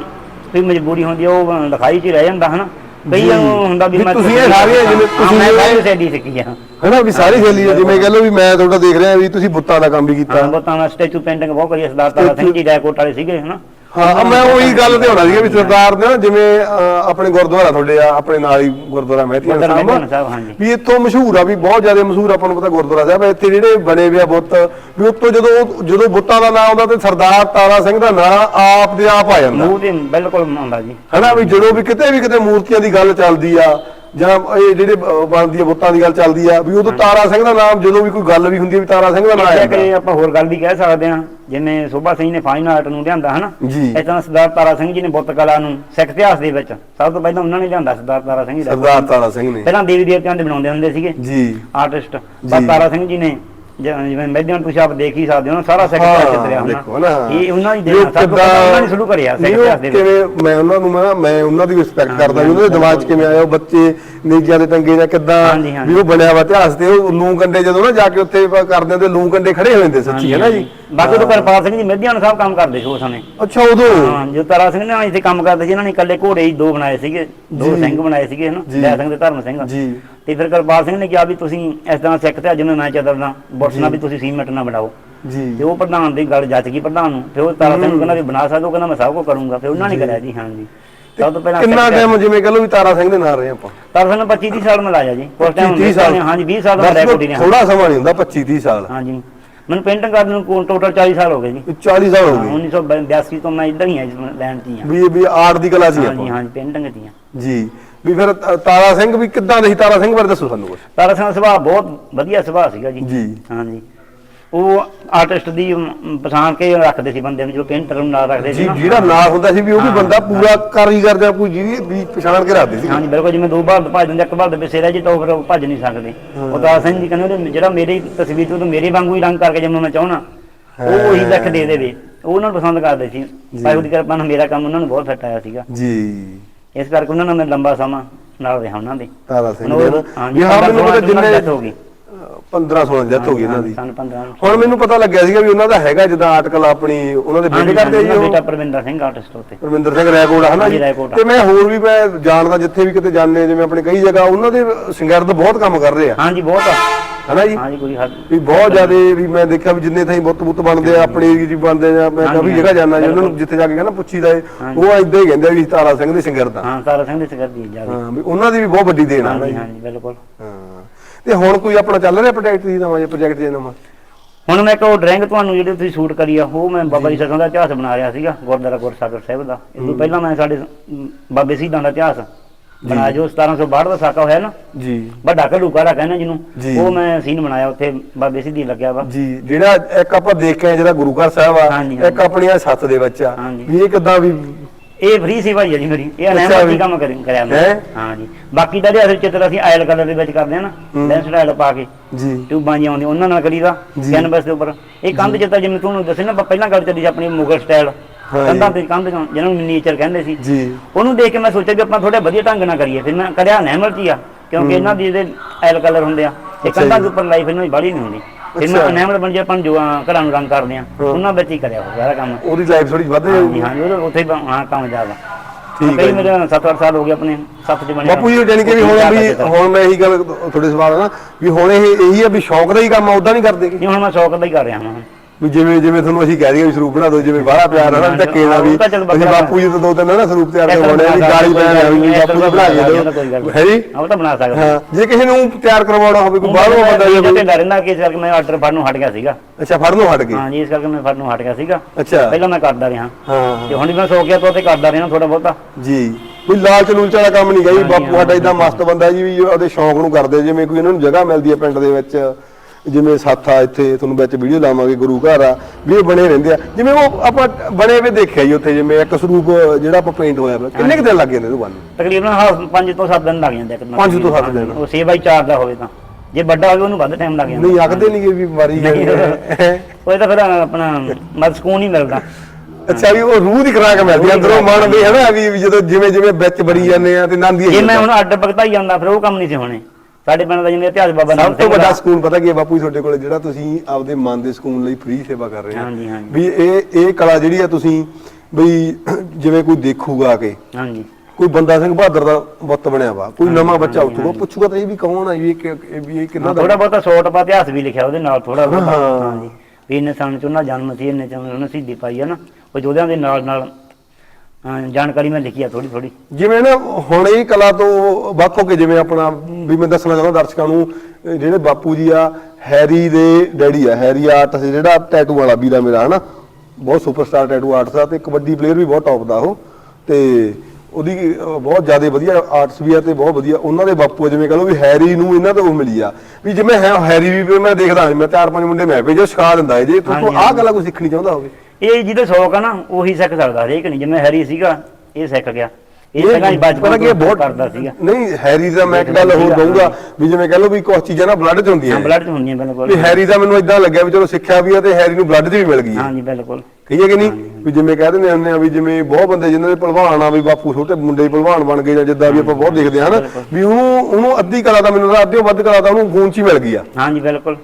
ਕੋਈ ਮਜਬੂਰੀ ਹੁੰਦੀ ਆ ਉਹ ਲਿਖਾਈ 'ਚ ਹੀ ਰਹਿ ਜਾਂਦਾ ਹਨਾ। ਕਈ ਨੂੰ ਹੁੰਦਾ ਵੀ ਮੈਂ ਤੁਸੀਂ ਇਹ ਸਾਰੀਆਂ ਜਿਵੇਂ ਤੁਸੀਂ ਮੈਂ ਸਾਰੀ ਸੈਡੀ ਸਿੱਖੀ ਆ। ਹਨਾ ਵੀ ਸਾਰੀ ਖੇਲੀ ਆ ਜਿਵੇਂ ਕਹ ਲਓ ਵੀ ਮੈਂ ਤੁਹਾਡਾ ਦੇਖ ਰਿਹਾ ਵੀ ਤੁਸੀਂ ਬੁੱਤਾਂ ਦਾ ਕੰਮ ਵੀ ਕੀਤਾ। ਹਾਂ ਬਹੁਤਾਂ ਦਾ ਸਟੈਚੂ ਪੇਂਟਿੰਗ ਬਹੁਤ ਕਰੀ ਸਰਦਾਰ ਤਾਰਾ ਸਿੰਘ ਜੀ ਡੈਕੋਟ ਵਾਲੇ ਸੀਗੇ ਹਨਾ ਹਾਂ ਮੈਂ ਉਹੀ ਗੱਲ ਤੇ ਹੋਣਾ ਸੀਗਾ ਵੀ ਸਰਦਾਰ ਨੇ ਨਾ ਜਿਵੇਂ ਅਹ, ਆਪਣੇ ਗੁਰਦੁਆਰਾ ਤੁਹਾਡੇ ਆ ਆਪਣੇ ਨਾਲ ਹੀ ਗੁਰਦੁਆਰਾ ਮਹਿਤੀਆਂ ਗੁਰਦੁਆਰਾ ਸਾਹਿਬ ਮਹਿਤੀਆਂ ਸਾਹਿਬ, ਹਾਂਜੀ। ਵੀ ਇੱਥੋਂ ਮਸ਼ਹੂਰ ਆ ਵੀ ਬਹੁਤ ਜ਼ਿਆਦਾ ਮਸ਼ਹੂਰ ਆ, ਆਪਾਂ ਨੂੰ ਪਤਾ ਗੁਰਦੁਆਰਾ ਸਾਹਿਬ ਇੱਥੇ ਜਿਹੜੇ ਬਣੇ ਹੋਏ ਆ ਬੁੱਤ ਵੀ ਉੱਤੋਂ ਜਦੋਂ ਜਦੋਂ ਬੁੱਤਾਂ ਦਾ ਨਾਮ ਆਉਂਦਾ ਤੇ ਸਰਦਾਰ ਤਾਰਾ ਸਿੰਘ ਦਾ ਨਾਮ ਆਪ ਦੇ ਆਪ ਆ ਜਾਂਦਾ। ਮੂੰਹ ਤੇ ਬਿਲਕੁਲ ਆਉਂਦਾ ਜੀ। ਹਨਾ ਵੀ ਜਦੋਂ ਵੀ ਕਿਤੇ ਵੀ ਕਿਤੇ ਮੂਰਤੀਆਂ ਦੀ ਗੱਲ ਚੱਲਦੀ ਆ ਜਾਂ ਇਹ ਜਿਹੜੇ ਬਣਦੀ ਆ ਬੁੱਤਾਂ ਦੀ ਗੱਲ ਚੱਲਦੀ ਆ ਵੀ ਉਦੋਂ ਤਾਰਾ ਸਿੰਘ ਦਾ ਨਾਮ ਜਦੋਂ ਵੀ ਕੋਈ ਗੱਲ ਵੀ ਹੁੰਦੀ ਆ ਵੀ ਤਾਰਾ ਸਿੰਘ ਦਾ ਨਾਮ ਆ ਜਾਂਦਾ ਕਿ ਆਪਾਂ ਹੋਰ ਗੱਲ ਵੀ ਕਹਿ ਸਕਦੇ ਹਾਂ ਜਿਵੇਂ ਸੋਭਾ ਸਿੰਘ ਨੇ ਫਾਈਨ ਆਰਟ ਨੂੰ ਲਿਆਂਦਾ ਹਨਾ। ਇਸ ਤਰ੍ਹਾਂ ਸਰਦਾਰ ਤਾਰਾ ਸਿੰਘ ਜੀ ਨੇ ਬੁੱਤ ਕਲਾ ਨੂੰ ਸਿੱਖ ਇਤਿਹਾਸ ਦੇ ਵਿੱਚ ਸਭ ਤੋਂ ਪਹਿਲਾਂ ਉਹਨਾਂ ਨੇ ਲਿਆਂਦਾ ਸਰਦਾਰ ਤਾਰਾ ਸਿੰਘ ਜੀ ਦਾ। ਸਰਦਾਰ ਤਾਰਾ ਸਿੰਘ ਨੇ। ਪਹਿਲਾਂ ਦੇਵੀ ਦੇਵਤਿਆਂ ਦੇ ਬਣਾਉਂਦੇ ਹੁੰਦੇ ਸੀਗੇ। ਜੀ। ਆਰਟਿਸਟ ਪਰ ਤਾਰਾ ਸਿੰਘ ਜੀ ਨੇ ਜਿਵੇਂ ਮੈਦਾਨ ਤੁਸੀਂ ਆਪ ਦੇਖ ਹੀ ਸਕਦੇ ਹੋ ਨਾ ਸਾਰਾ ਸਿੱਖ ਇਤਿਹਾਸ ਚਿਤਰਿਆ ਦੇਖੋ ਨਾ। ਇਹ ਉਹਨਾਂ ਦੀ ਦੇਣਾ? ਸਭ ਤੋਂ ਪਹਿਲਾਂ ਉਹਨਾਂ ਨੇ ਸ਼ੁਰੂ ਕਰਿਆ ਇਤਿਹਾਸ ਦੇ ਵਿੱਚ। ਕਿਵੇਂ ਮੈਂ ਉਹਨਾਂ ਨੂੰ ਮੈਂ ਮੈਂ ਉਹਨਾਂ ਦੀ ਰਿਸਪੈਕਟ ਕਰਦਾ ਉਹਨਾਂ ਦੇ ਦਿਮਾਗ 'ਚ ਕਿਵੇਂ ਆਇਆ ਉਹ ਬੱਚੇ ਨੇਜਿਆਂ ਦੇ ਟੰਗੇ ਜਾਂ ਕਿੱਦਾਂ। ਵੀ ਉਹ ਬਣਿਆ ਵਾ ਇਤਿਹਾਸ ਤੇ ਉਹ ਲੂੰ ਕੰਡੇ ਜਦੋਂ ਨਾ ਜਾ ਕੇ ਉੱਥੇ ਕਰਦੇ ਹੁੰਦੇ ਲੂੰ ਕੰਡੇ ਖੜੇ ਹੋ ਜਾਂਦੇ ਸੱਚੀ ਹੈ ਨਾ ਜੀ? ਬਾਕੀ ਤੋਂ ਕਰਪਾਲ ਸਿੰਘ ਜੀ ਮੈਦਾਨ ਸਾਹਿਬ ਕੰਮ ਕਰਦੇ ਸੀ ਉਸ ਸਮੇਂ। ਅੱਛਾ ਉਦੋਂ? ਹਾਂ ਜੋ ਤਾਰਾ ਸਿੰਘ ਨੇ ਇੱਥੇ ਕੰਮ ਕਰਦੇ ਸੀ ਇਹਨਾਂ ਨੇ ਇਕੱਲੇ ਘੋੜੇ ਹੀ ਦੋ ਬਣਾਏ ਸੀਗੇ ਦੋ। ਸਿੰਘ ਬਣਾਏ ਸੀਗੇ ਹਨਾ? ਜੀ। ਲੈ ਸਿੰਘ ਤੇ ਧਰਮ ਸਿੰਘ। ਜੀ। ਤੇ ਫਿਰ ਕਰਪਾਲ ਸਿੰਘ ਨੇ ਕਿਹਾ ਵੀ ਤੁਸੀਂ ਇਸ ਤਰ੍ਹਾਂ ਸਿੱਖ ਤੇ ਮੈਂ ਚੱਲਦਾ ਬੁੱਟਸ ਨਾਲ ਵੀ ਤੁਸੀਂ ਸੀਮੈਂਟ ਨਾ ਬਣਾਓ। ਜੀ। ਤੇ ਉਹ ਪ੍ਰਧਾਨ ਦੀ ਗੱਲ ਜੱਜ ਗਈ ਪ੍ਰਧਾਨ ਨੂੰ। ਫਿਰ ਉਹ ਤਾਰਾ ਸਿੰਘ ਨੂੰ ਕਹਿੰਦਾ ਵੀ ਬਣਾ ਸਕਦਾ ਉਹ ਕਹਿੰਦਾ ਮੈਂ ਸਭ ਕੁਝ ਕਰੂੰਗਾ। ਫਿਰ ਉਹਨਾਂ ਨੇ ਕਰਿਆ ਜੀ ਹਾਂ ਜੀ। ਸਭ ਤੋਂ ਪਹਿਲਾਂ ਕਿੰਨਾ ਟਾਈਮ ਜਿਵੇਂ ਕਹ ਲਓ ਵੀ ਤਾਰਾ ਸਿੰਘ ਦੇ ਨਾਲ ਰਹੇ ਆਪਾਂ? ਤਾਰਾ ਸਿੰਘ ਨੇ 25 30 ਸਾਲ ਮਿਲਾਇਆ ਜੀ। ਉਸ ਟਾਈਮ 30 ਸਾਲ। ਹਾਂਜੀ 20 ਸਾਲ ਦਾ ਰੈਕੋਰਡ ਹੀ। ਥੋੜਾ ਸਮਾਂ ਨਹੀਂ ਹੁੰਦਾ 25 30 ਸਾਲ। ਹਾਂਜੀ ਮੈਨੂੰ ਪੇਂਟਿੰਗ ਕਰਨ ਨੂੰ ਟੋਟਲ 40 ਸਾਲ ਹੋ ਗਏ ਜੀ। 40 ਸਾਲ ਹੋ ਗਏ। 1982 ਤੋਂ ਮੈਂ ਇੱਧਰ ਹੀ ਆ ਇਸ ਲੈਣ 'ਚ ਹੀ ਆ ਵੀ ਵੀ ਆਰਟ ਦੀ ਕਲਾ ਸੀ ਹਾਂਜੀ ਆਪਾਂ। ਹਾਂਜੀ ਪੇਂਟਿੰਗ 'ਚ ਹੀ। ਆ ਜੀ। ਵੀ ਫਿਰ ਤਾਰਾ ਸਿੰਘ ਵੀ ਕਿੱਦਾਂ ਦੇ ਸੀ? ਤਾਰਾ ਸਿੰਘ ਬਾਰੇ ਦੱਸੋ ਸਾਨੂੰ ਕੁਝ ਤਾਰਾ ਸਿੰਘ ਦਾ ਸੁਭਾਅ ਬਹੁਤ ਵਧੀਆ ਸੁਭਾਅ ਸੀਗਾ ਜੀ। ਜੀ। ਹਾਂਜੀ ਉਹ ਆਰਟਿਸਟ ਦੀ ਪਛਾਣ ਕੇ ਰੱਖਦੇ ਸੀ ਬੰਦੇ ਨੂੰ ਜੋ ਪੇਂਟਰ ਨੂੰ ਨਾਲ ਰੱਖਦੇ ਸੀ ਜੀ ਜਿਹੜਾ ਨਾਲ ਹੁੰਦਾ ਸੀ ਵੀ ਉਹ ਵੀ ਬੰਦਾ ਪੂਰਾ ਕਾਰੀਗਰ ਜਾਂ ਕੋਈ ਜੀ ਵੀ ਪਛਾਣ ਕੇ ਰੱਖਦੇ ਸੀ। ਹਾਂਜੀ ਬਿਲਕੁਲ ਜਿਵੇਂ ਦੋ ਬਲਦ ਭੱਜ ਜਾਂਦੇ ਇੱਕ ਬਲਦ ਪਿੱਛੇ ਰਹਿ ਜੇ ਤਾਂ ਫਿਰ ਉਹ ਭੱਜ ਨਹੀਂ ਸਕਦੇ। ਉਹ ਤਾਰਾ ਸਿੰਘ ਜੀ ਕਹਿੰਦੇ ਉਹਦੇ ਜਿਹੜਾ ਮੇਰੀ ਤਸਵੀਰ ਤੋਂ ਮੇਰੇ ਵਾਂਗੂ ਹੀ ਰੰਗ ਕਰਕੇ ਜਿਵੇਂ ਮੈਂ ਚਾਹਣਾ ਉਹ ਉਹੀ ਲਿਖ ਦੇ ਦੇਵੇ। ਉਹ ਉਹਨਾਂ ਨੂੰ ਪਸੰਦ ਕਰਦੇ ਸੀ। ਪਰ ਉਹਦੀ ਕਿਰਪਾ ਨਾਲ ਮੇਰਾ ਕੰਮ ਉਹਨਾਂ ਨੂੰ ਬਹੁਤ ਫਿੱਟ ਆਇਆ ਸੀਗਾ। ਜੀ। ਇਸ ਕਰਕੇ ਉਹਨਾਂ ਨਾਲ ਮੈਂ ਲੰਬਾ ਸਮਾਂ ਨਾਲ ਰਿਹਾ ਉਹਨਾਂ ਦੇ। ਤਾਰਾ ਸਿੰਘ ਜੀ ਹਾਂ ਮੈਨੂੰ ਪਤਾ ਜਿੰਨੇ 15 16 ਡੈਥ ਹੋ ਗਈ ਇਹਨਾਂ ਦੀ। ਸਨ 15 ਹੁਣ ਮੈਨੂੰ ਪਤਾ ਲੱਗਿਆ ਸੀਗਾ ਵੀ ਉਹਨਾਂ ਦਾ ਹੈਗਾ ਜਿੱਦਾਂ ਆਰਟੀਕਲ ਆਪਣੀ ਉਹਨਾਂ ਦੇ ਬੇਟੇ ਕਰਦੇ ਆ ਜੀ ਉਹ। ਬੇਟਾ ਪ੍ਰਵਿੰਦਰ ਸਿੰਘ ਆਰਟਿਸਟ ਉੱਤੇ। ਰਵਿੰਦਰ ਸਿੰਘ ਰੈਕੋਰਡ ਹਨਾ ਜੀ? ਰੈਕੋਰਡ ਆ। ਤੇ ਮੈਂ ਹੋਰ ਵੀ ਮੈਂ ਜਾਣਦਾ ਜਿੱਥੇ ਵੀ ਕਿਤੇ ਜਾਂਦੇ ਜਿਵੇਂ ਆਪਣੇ ਕਈ ਜਗ੍ਹਾ ਉਹਨਾਂ ਦੇ ਸਿੰਗਰਦ ਬਹੁਤ ਕੰਮ ਕਰ ਰਹੇ ਆ। ਹਾਂਜੀ ਬਹੁਤ ਆ। ਹਨਾ ਜੀ? ਹਾਂਜੀ ਕੋਈ ਹੱਦ ਵੀ ਬਹੁਤ ਜ਼ਿਆਦਾ ਵੀ ਮੈਂ ਦੇਖਿਆ ਵੀ ਜਿੰਨੇ ਥਾਈ ਬੁੱਤ ਬੁੱਤ ਬਣਦੇ ਆ ਆਪਣੇ ਏਰੀਏ 'ਚ ਬਣਦੇ ਆ ਮੈਂ ਕਾਫੀ ਜਗ੍ਹਾ ਜਾਂਦਾ ਜੀ ਉਹਨਾਂ ਨੂੰ। ਜਿੱਥੇ ਜਾ ਕੇ ਕਹਿੰਦਾ ਪੁੱਛੀਦਾ ਏ। ਉਹ ਇਦਾਂ ਹੀ ਕਹਿੰਦੇ ਆ ਵੀ ਤਾਰਾ ਸਿੰਘ ਦੇ ਸਿੰਗਰ ਦਾ। ਹਾਂ ਤਾਰਾ ਸਿੰਘ ਦੇ ਸਿਕਰ ਦੀ ਜ਼ਿਆਦਾ ਹਾਂ ਵੀ ਉਹਨਾਂ ਦੀ ਵੀ ਬਹੁਤ ਵੱਡੀ ਦੇਣ ਆ ਨਾ ਹਾਂਜੀ ਜੀ? ਹਾਂਜੀ ਬਿਲਕੁਲ। ਹਾਂ। ਤੇ ਹੁਣ ਕੋਈ ਆਪਣਾ ਚੱਲ ਰਿਹਾ ਪ੍ਰੋਜੈਕਟ ਦੀ ਨਵਾਂ ਜਿਹਾ ਪ੍ਰੋਜੈਕਟ ਜੇ ਨਵਾਂ? ਹੁਣ ਮੈਂ ਇੱਕ ਉਹ ਡਰਾਇੰਗ ਤੁਹਾਨੂੰ ਜਿਹੜੀ ਤੁਸੀਂ ਸ਼ੂਟ ਕਰੀ ਆ ਉਹ ਮੈਂ ਬਾਬਾ ਜੀ ਸਰਸੋਂ ਦਾ ਇਤਿਹਾਸ ਬਣਾ ਰਿਹਾ ਸੀਗਾ ਗੁਰਦੁਆਰਾ ਗੁਰਸਾਗਰ ਸਾਹਿਬ ਦਾ। ਇਸ ਤੋਂ ਪਹਿਲਾਂ ਮੈਂ ਸਾਡੇ ਬਾਬੇ ਸਿੱਧਾਂ ਦਾ ਇਤਿਹਾਸ ਬਣਾਇਆ ਜੋ। 1762 ਦਾ ਸਾਕਾ ਹੋਇਆ ਨਾ। ਜੀ। ਵੱਡਾ ਘਲੂਕਾਰਾ ਕਹਿੰਦੇ ਜਿਹਨੂੰ। ਜੀ। ਉਹ ਮੈਂ ਸੀਨ ਬਣਾਇਆ ਉੱਥੇ ਬਾਬੇ ਸਿੱਧੀ ਲੱਗਿਆ ਵਾ। ਜੀ ਜਿਹੜਾ ਇੱਕ ਆਪਾਂ ਦੇਖ ਕੇ ਜਿਹੜਾ ਗੁਰੂ ਘਰ ਸਾਹਿਬ ਆ ਇੱਕ ਆਪਣੀਆਂ ਸੱਤ ਦੇ ਵਿੱਚ ਆ। ਵੀ ਇਹ ਕਿਦਾਂ ਵੀ ਇਹ ਫ੍ਰੀ ਸੇਵਾ ਹੀ ਹੈ ਜੀ ਮੇਰੀ। ਇਹ। ਦੀ ਕੰਮ ਕਰੀ ਕਰਿਆ ਮੈਂ। ਹੈਂ? ਹਾਂ ਜੀ। ਬਾਕੀ ਦਾ ਜਿਹੜਾ ਅਸਲ ਚਿੱਤਰ ਅਸੀਂ ਆਇਲ ਕਲਰ ਦੇ ਵਿੱਚ ਕਰਦੇ ਆ ਨਾ। ਲੈਂਸ ਸਟਾਈਲ ਪਾ ਕੇ। ਜੀ। ਟਿਊਬਾਂ ਜਿਹੀਆਂ ਆਉਂਦੀਆਂ ਉਹਨਾਂ ਨਾਲ ਕਰੀਦਾ ਜੀ। ਕੈਨਵਸ ਦੇ ਉੱਪਰ। ਇਹ ਕੰਧ ਚਿੱਤਰ ਜਿਵੇਂ ਤੁਹਾਨੂੰ ਦੱਸਿਆ ਨਾ ਪਹਿਲਾਂ ਗੱਲ ਚੱਲੀ ਸੀ ਆਪਣੀ ਮੁਗਲ ਸਟਾਈਲ ਕੰਧਾਂ ਤੇ ਕੰਧ ਜਿਹਨਾਂ ਨੂੰ ਮਿਨੀਏਚਰ ਕਹਿੰਦੇ ਸੀ। ਜੀ। ਉਹਨੂੰ ਦੇਖ ਕੇ ਮੈਂ ਸੋਚਿਆ ਵੀ ਆਪਾਂ ਥੋੜੇ ਵਧੀਆ ਢੰਗ ਨਾਲ ਕਰੀਏ। ਫਿਰ ਮੈਂ ਕਰਿਆ ਨੈਮਲ ਹੀ ਆ। ਕਿਉਂਕਿ ਇਹਨਾਂ ਦੀ ਆਇਲ ਕਲਰ ਹੁੰਦੇ ਆ। ਤੇ ਕੰਧਾਂ ਜੀ। ਦੇ ਉੱਪਰ ਲਾਈਫ ਇਹਨਾਂ ਦੀ ਬਾੜੀ ਨਹੀਂ ਹੁੰਦੀ। ਫਿਰ ਮੈਂ। ਅਨੈਮਲ ਬਣ ਜਾ ਜੋ ਘਰਾਂ ਨੂੰ ਰੰਗ ਕਰਦੇ ਆ ਉਹਨਾਂ ਵਿੱਚ ਹੀ ਕਰਿਆ ਉਹ ਸਾਰਾ ਕੰਮ। ਉਹਦੀ ਲਾਈਫ ਥੋੜੀ ਵੱਧ ਜਾਊਗੀ। ਹਾਂਜੀ ਉਹ ਉੱਥੇ ਹੀ ਹਾਂ ਕੰਮ ਜ਼ਿਆਦਾ। ਠੀਕ ਹੈ। ਮੇਰੇ 7-8 ਸਾਲ ਹੋ ਗਏ ਆਪਣੇ ਸੱਤ ਚ ਬਣੇ ਬਾਪੂ ਜੀ ਜਾਨੀ ਕਿ ਵੀ ਹੁਣ ਵੀ ਹੁਣ ਮੈਂ ਇਹੀ ਗੱਲ ਤੁਹਾਡੇ ਸਵਾਲ ਨਾ ਵੀ ਹੁਣ ਇਹ ਇਹੀ ਆ ਵੀ ਸ਼ੌਕ ਦਾ ਹੀ ਕੰਮ ਆ ਉਦਾਂ ਨਹੀਂ ਕਰਦੇ? ਨਹੀਂ ਹੁਣ ਮੈਂ ਸ਼ੌਕ ਦਾ ਹੀ ਕਰ ਰਿਹਾ ਹਾਂ। ਵੀ ਜਿਵੇਂ ਜਿਵੇਂ ਤੁਹਾਨੂੰ ਅਸੀਂ ਕਹਿ ਦਈਏ ਵੀ ਸਰੂਪ ਬਣਾ ਦਿਓ ਜਿਵੇਂ ਬਾਹਲਾ ਪਿਆਰ ਨਾ ਧੱਕੇ ਨਾਲ ਵੀ ਅਸੀਂ ਬਾਪੂ ਜੀ ਤੋਂ ਦੋ ਤਿੰਨ ਨਾ ਸਰੂਪ ਤਿਆਰ ਕਰਵਾਉਣੇ ਆ ਵੀ ਗਾਲੀ ਪੈਣ ਆ ਵੀ ਬਾਪੂ ਜੀ ਬਣਾ ਕੇ ਦਿਓ। ਹੈ ਜੀ? ਉਹ ਤਾਂ ਬਣਾ ਸਕਦਾ ਹਾਂ ਜੇ ਕਿਸੇ ਨੂੰ ਤਿਆਰ ਕਰਵਾਉਣਾ ਹੋਵੇ ਕੋਈ ਬਾਹਰੋਂ ਬੰਦਾ ਜਾਂ ਕੋਈ ਢਿੱਲਾ ਰਹਿੰਦਾ ਕਿ ਇਸ ਕਰਕੇ ਮੈਂ ਆਰਡਰ ਫੜਨ ਹਟ ਗਿਆ ਸੀਗਾ। ਅੱਛਾ ਫੜ ਨੂੰ ਹਟ ਗਏ? ਹਾਂ ਜੀ ਇਸ ਕਰਕੇ ਮੈਂ ਫੜਨ ਹਟ ਗਿਆ ਸੀਗਾ। ਅੱਛਾ। ਪਹਿਲਾਂ ਮੈਂ ਕਰਦਾ ਰਿਹਾ। ਹਾਂ ਤੇ ਹੁਣ ਵੀ ਮੈਂ ਸੌ ਗਿਆ ਤੋਂ ਤੇ ਕਰਦਾ ਰਿਹਾ ਥੋੜਾ ਬਹੁਤਾ। ਜੀ। ਕੋਈ ਲਾਲਚ ਲੂਲਚ ਵਾਲਾ ਕੰਮ ਨਹੀਂ ਗਾ ਜੀ ਹਾਂਜੀ, ਬਾਪੂ ਸਾਡਾ ਹਾਂ। ਇਦਾਂ ਮਸਤ ਬੰਦਾ ਜੀ ਵੀ ਉਹਦੇ ਸ਼ੌਂਕ ਨੂੰ ਕਰਦੇ ਜਿਵੇਂ ਕੋਈ ਇਹਨਾਂ ਨੂੰ ਜਗ੍ਹਾ ਮਿਲਦੀ ਹੈ ਪਿੰਡ ਦੇ ਵਿੱਚ। ਜਿਵੇਂ ਸਾਥਾ ਇੱਥੇ ਤੁਹਾਨੂੰ ਵਿੱਚ ਵੀਡੀਓ ਲਾਵਾਂਗੇ ਗੁਰੂ ਘਰ ਆ ਵੀ ਇਹ ਬਣੇ ਰਹਿੰਦੇ ਆ। ਜਿਵੇਂ ਉਹ ਆਪਾਂ ਬਣੇ ਵੇ ਦੇਖਿਆ ਜੀ ਉੱਥੇ ਜਿਵੇਂ ਇੱਕ ਸਰੂਪ ਜਿਹੜਾ ਆਪਾਂ ਪੇਂਟ ਹੋਇਆ ਪਿਆ ਕਿੰਨੇ ਕੁ ਦਿਨ ਲੱਗ ਜਾਂਦੇ ਇਹਨੂੰ ਬਣਨ ਨੂੰ? ਤਕਰੀਬਨ ਹਾਂ 5 ਤੋਂ 7 ਦਿਨ ਲੱਗ ਜਾਂਦੇ ਇੱਕ ਦਿਨ। ਪੰਜ ਤੋਂ ਸੱਤ ਦਿਨ। ਉਹ 6 ਬਾਈ 4 ਦਾ ਹੋਵੇ ਤਾਂ। ਜੇ ਵੱਡਾ ਹੋਵੇ ਉਹਨੂੰ ਵੱਧ ਟਾਈਮ ਲੱਗ ਜਾਂਦਾ। ਨਹੀਂ ਅਕਦੇ ਨਹੀਂ ਵੀ ਮਾਰੀ ਨਹੀਂ, ਜਾਂਦੇ ਉਹ ਤਾਂ ਫਿਰ ਆਪਣਾ ਮਨ ਸਕੂਨ ਨਹੀਂ ਮਿਲਦਾ। ਅੱਛਾ ਵੀ ਉਹ ਰੂਹ ਦੀ ਖੁਰਾਕ ਮਿਲਦੀ ਆ, ਅੰਦਰੋਂ ਮਨ ਵੀ ਹੈ ਨਾ ਵੀ ਵੀ ਜਦੋਂ ਜਿਵੇਂ ਜਿਵੇਂ ਵਿੱਚ ਬੜੀ ਜਾਂਦੇ ਆ ਤੇ ਨੰਦੀ ਜੇ ਮੈਂ ਹੁਣ ਅੱਡ ਭਗਤਾਈ ਜਾਂਦਾ ਫਿਰ ਉਹ ਕੰਮ ਨਹੀਂ ਸੀ ਹੋਣੇ। ਸਾਡੇ ਪਿੰਡ ਦਾ ਜਿਵੇਂ ਇਤਿਹਾਸ ਬਾਬਾ ਸਭ ਨਾਨਕ ਤੋਂ ਸਿੰਘ ਵੱਡਾ ਸਕੂਨ ਪਤਾ ਕੀ ਹੈ ਬਾਪੂ ਜੀ ਤੁਹਾਡੇ ਕੋਲ ਜਿਹੜਾ ਤੁਸੀਂ ਆਪਦੇ ਮਨ ਦੇ ਸਕੂਨ ਲਈ ਫ੍ਰੀ ਸੇਵਾ ਕਰ ਰਹੇ ਹੋ। ਹਾਂਜੀ ਹਾਂਜੀ। ਵੀ ਇਹ ਇਹ ਕਲਾ ਜਿਹੜੀ ਆ ਤੁਸੀਂ ਬਈ ਜਿਵੇਂ ਕੋਈ ਦੇਖੂਗਾ ਕੇ। ਹਾਂਜੀ। ਕੋਈ ਬੰਦਾ ਸਿੰਘ ਬਹਾਦਰ ਦਾ ਬੁੱਤ ਬਣਿਆ ਵਾ ਕੋਈ ਨਵਾਂ ਬੱਚਾ ਉੱਠੂਗਾ ਪੁੱਛੂਗਾ ਤਾਂ ਇਹ ਵੀ ਕੌਣ ਆ ਜੀ ਇਹ ਕਿ- ਇਹ ਵੀ ਇਹ ਕਿੰਨਾ ਦਾ ਥੋੜਾ ਬਹੁਤਾ ਸ਼ੋਰਟ ਪਾ ਇਤਿਹਾਸ ਵੀ ਲਿਖਿਆ ਉਹਦੇ ਨਾਲ ਥੋੜਾ ਬਹੁਤਾ। ਹਾਂ। ਹਾਂਜੀ। ਵੀ ਇਹਨੇ ਸਾਲ ਚ ਉਹਨਾਂ ਜਨਮ ਸੀ ਇਹਨੇ ਚ ਉਹਨੇ ਸ਼ਹੀਦੀ ਪਾਈ ਹੈ ਨਾ ਉਹ ਯੋਧਿਆਂ ਦੇ ਨਾਲ ਨਾਲ ਹਾਂ, ਜਾਣਕਾਰੀ ਮੈਂ ਲਿਖੀ ਆ ਥੋੜੀ ਥੋੜੀ ਜਿਵੇਂ ਨਾ ਹੁਣ ਇਹ ਕਲਾ ਤੋਂ ਵੱਖ ਹੋ ਕੇ ਜਿਵੇਂ ਆਪਣਾ ਵੀ ਮੈਂ ਦੱਸਣਾ ਚਾਹੁੰਦਾ ਦਰਸ਼ਕਾਂ ਨੂੰ ਜਿਹੜੇ ਬਾਪੂ ਜੀ ਆ ਹੈਰੀ ਦੇ ਡੈਡੀ ਆ ਹੈਰੀ ਆਰਟ ਜਿਹੜਾ ਟੈਟੂ ਵਾਲਾ ਵੀਰਾ ਮੇਰਾ ਹਨਾ? ਬਹੁਤ ਸੁਪਰਸਟਾਰ ਟੈਟੂ ਆਰਟਸ ਆ ਤੇ ਕਬੱਡੀ ਪਲੇਅਰ ਵੀ ਬਹੁਤ ਟੌਪ ਦਾ ਉਹ। ਤੇ ਉਹਦੀ ਬਹੁਤ ਜ਼ਿਆਦਾ ਵਧੀਆ ਆਰਟਸ ਵੀ ਆ ਤੇ ਬਹੁਤ ਵਧੀਆ ਉਹਨਾਂ ਦੇ ਬਾਪੂ ਆ, ਜਿਵੇਂ ਕਹ ਲਓ ਵੀ ਹੈਰੀ ਨੂੰ ਇਹਨਾਂ ਤੋਂ ਉਹ ਮਿਲੀ ਆ। ਵੀ ਜਿਵੇਂ ਹੈ ਹੈਰੀ ਵੀ ਮੈਂ ਦੇਖਦਾ ਮੈਂ ਚਾਰ ਪੰਜ ਮੁੰਡੇ ਮੈਂ ਭੇਜੋ ਸਿਖਾ ਦਿੰਦਾ ਜੇ ਤੂੰ ਆਹ। ਗੱਲਾਂ ਕੋਈ ਸਿੱਖਣੀ ਚਾਹੁੰਦਾ ਹੋਵੇ। ਇਹ ਜਿਹਦੇ ਸ਼ੌਕ ਆ ਨਾ ਉਹੀ ਸਿੱਖ ਸਕਦਾ ਹਰੇਕ ਨਹੀਂ ਜਿਵੇਂ ਹੈਰੀ ਸੀਗਾ ਇਹ ਸਿੱਖ ਗਿਆ। ਇਹ ਜੀ ਪਤਾ ਬਚਪਨ ਕੀ ਇਹ ਤੋਂ ਕਰਦਾ ਸੀਗਾ। ਨਹੀਂ ਹੈਰੀ ਦਾ ਮੈਂ ਇੱਕ ਗੱਲ ਹੋਰ ਦਊਂਗਾ ਵੀ ਜਿਵੇਂ ਕਹ ਲਓ ਵੀ ਕੁਝ ਚੀਜ਼ਾਂ ਨਾ ਬਲੱਡ ਚ ਹੁੰਦੀਆਂ ਹਾਂ ਨੇ। ਬਲੱਡ ਚ ਹੁੰਦੀਆਂ ਬਿਲਕੁਲ। ਵੀ ਹੈਰੀ ਦਾ ਮੈਨੂੰ ਇਦਾਂ ਲੱਗਿਆ ਵੀ ਚਲੋ ਸਿੱਖਿਆ ਵੀ ਆ ਤੇ ਹੈਰੀ ਨੂੰ ਬਲੱਡ 'ਚ ਵੀ ਮਿਲ ਗਈ ਹਾਂਜੀ ਬਿਲਕੁਲ। ਕਹੀਏ ਕਿ ਨਹੀਂ? ਵੀ ਜਿਵੇਂ ਕਹਿ ਦਿੰਦੇ ਹੁੰਦੇ ਆ ਵੀ ਜਿਵੇਂ ਬਹੁਤ ਬੰਦੇ ਜਿਨ੍ਹਾਂ ਦੇ ਪਹਿਲਵਾਨ ਆ ਵੀ ਬਾਪੂ ਛੋਟੇ ਮੁੰਡੇ ਹੀ ਪਹਿਲਵਾਨ ਬਣ ਗਏ ਜਾਂ ਜਿੱਦਾਂ ਵੀ ਆਪਾਂ ਬਹੁਤ ਦੇਖਦੇ ਹਾਂ ਵੀ ਉਹਨੂੰ ਉਹਨੂੰ ਅੱਧੀ ਕਲਾ ਤਾਂ ਮੈਨੂੰ ਲੱਗਦਾ ਅੱਧਿਓ ਵੱਧ ਕਲਾ ਤਾਂ ਉਹਨੂੰ ਖੂਨ 'ਚ ਹੀ ਮਿਲ ਗਈ ਆ। ਹਾਂਜੀ ਬਿਲਕੁਲ।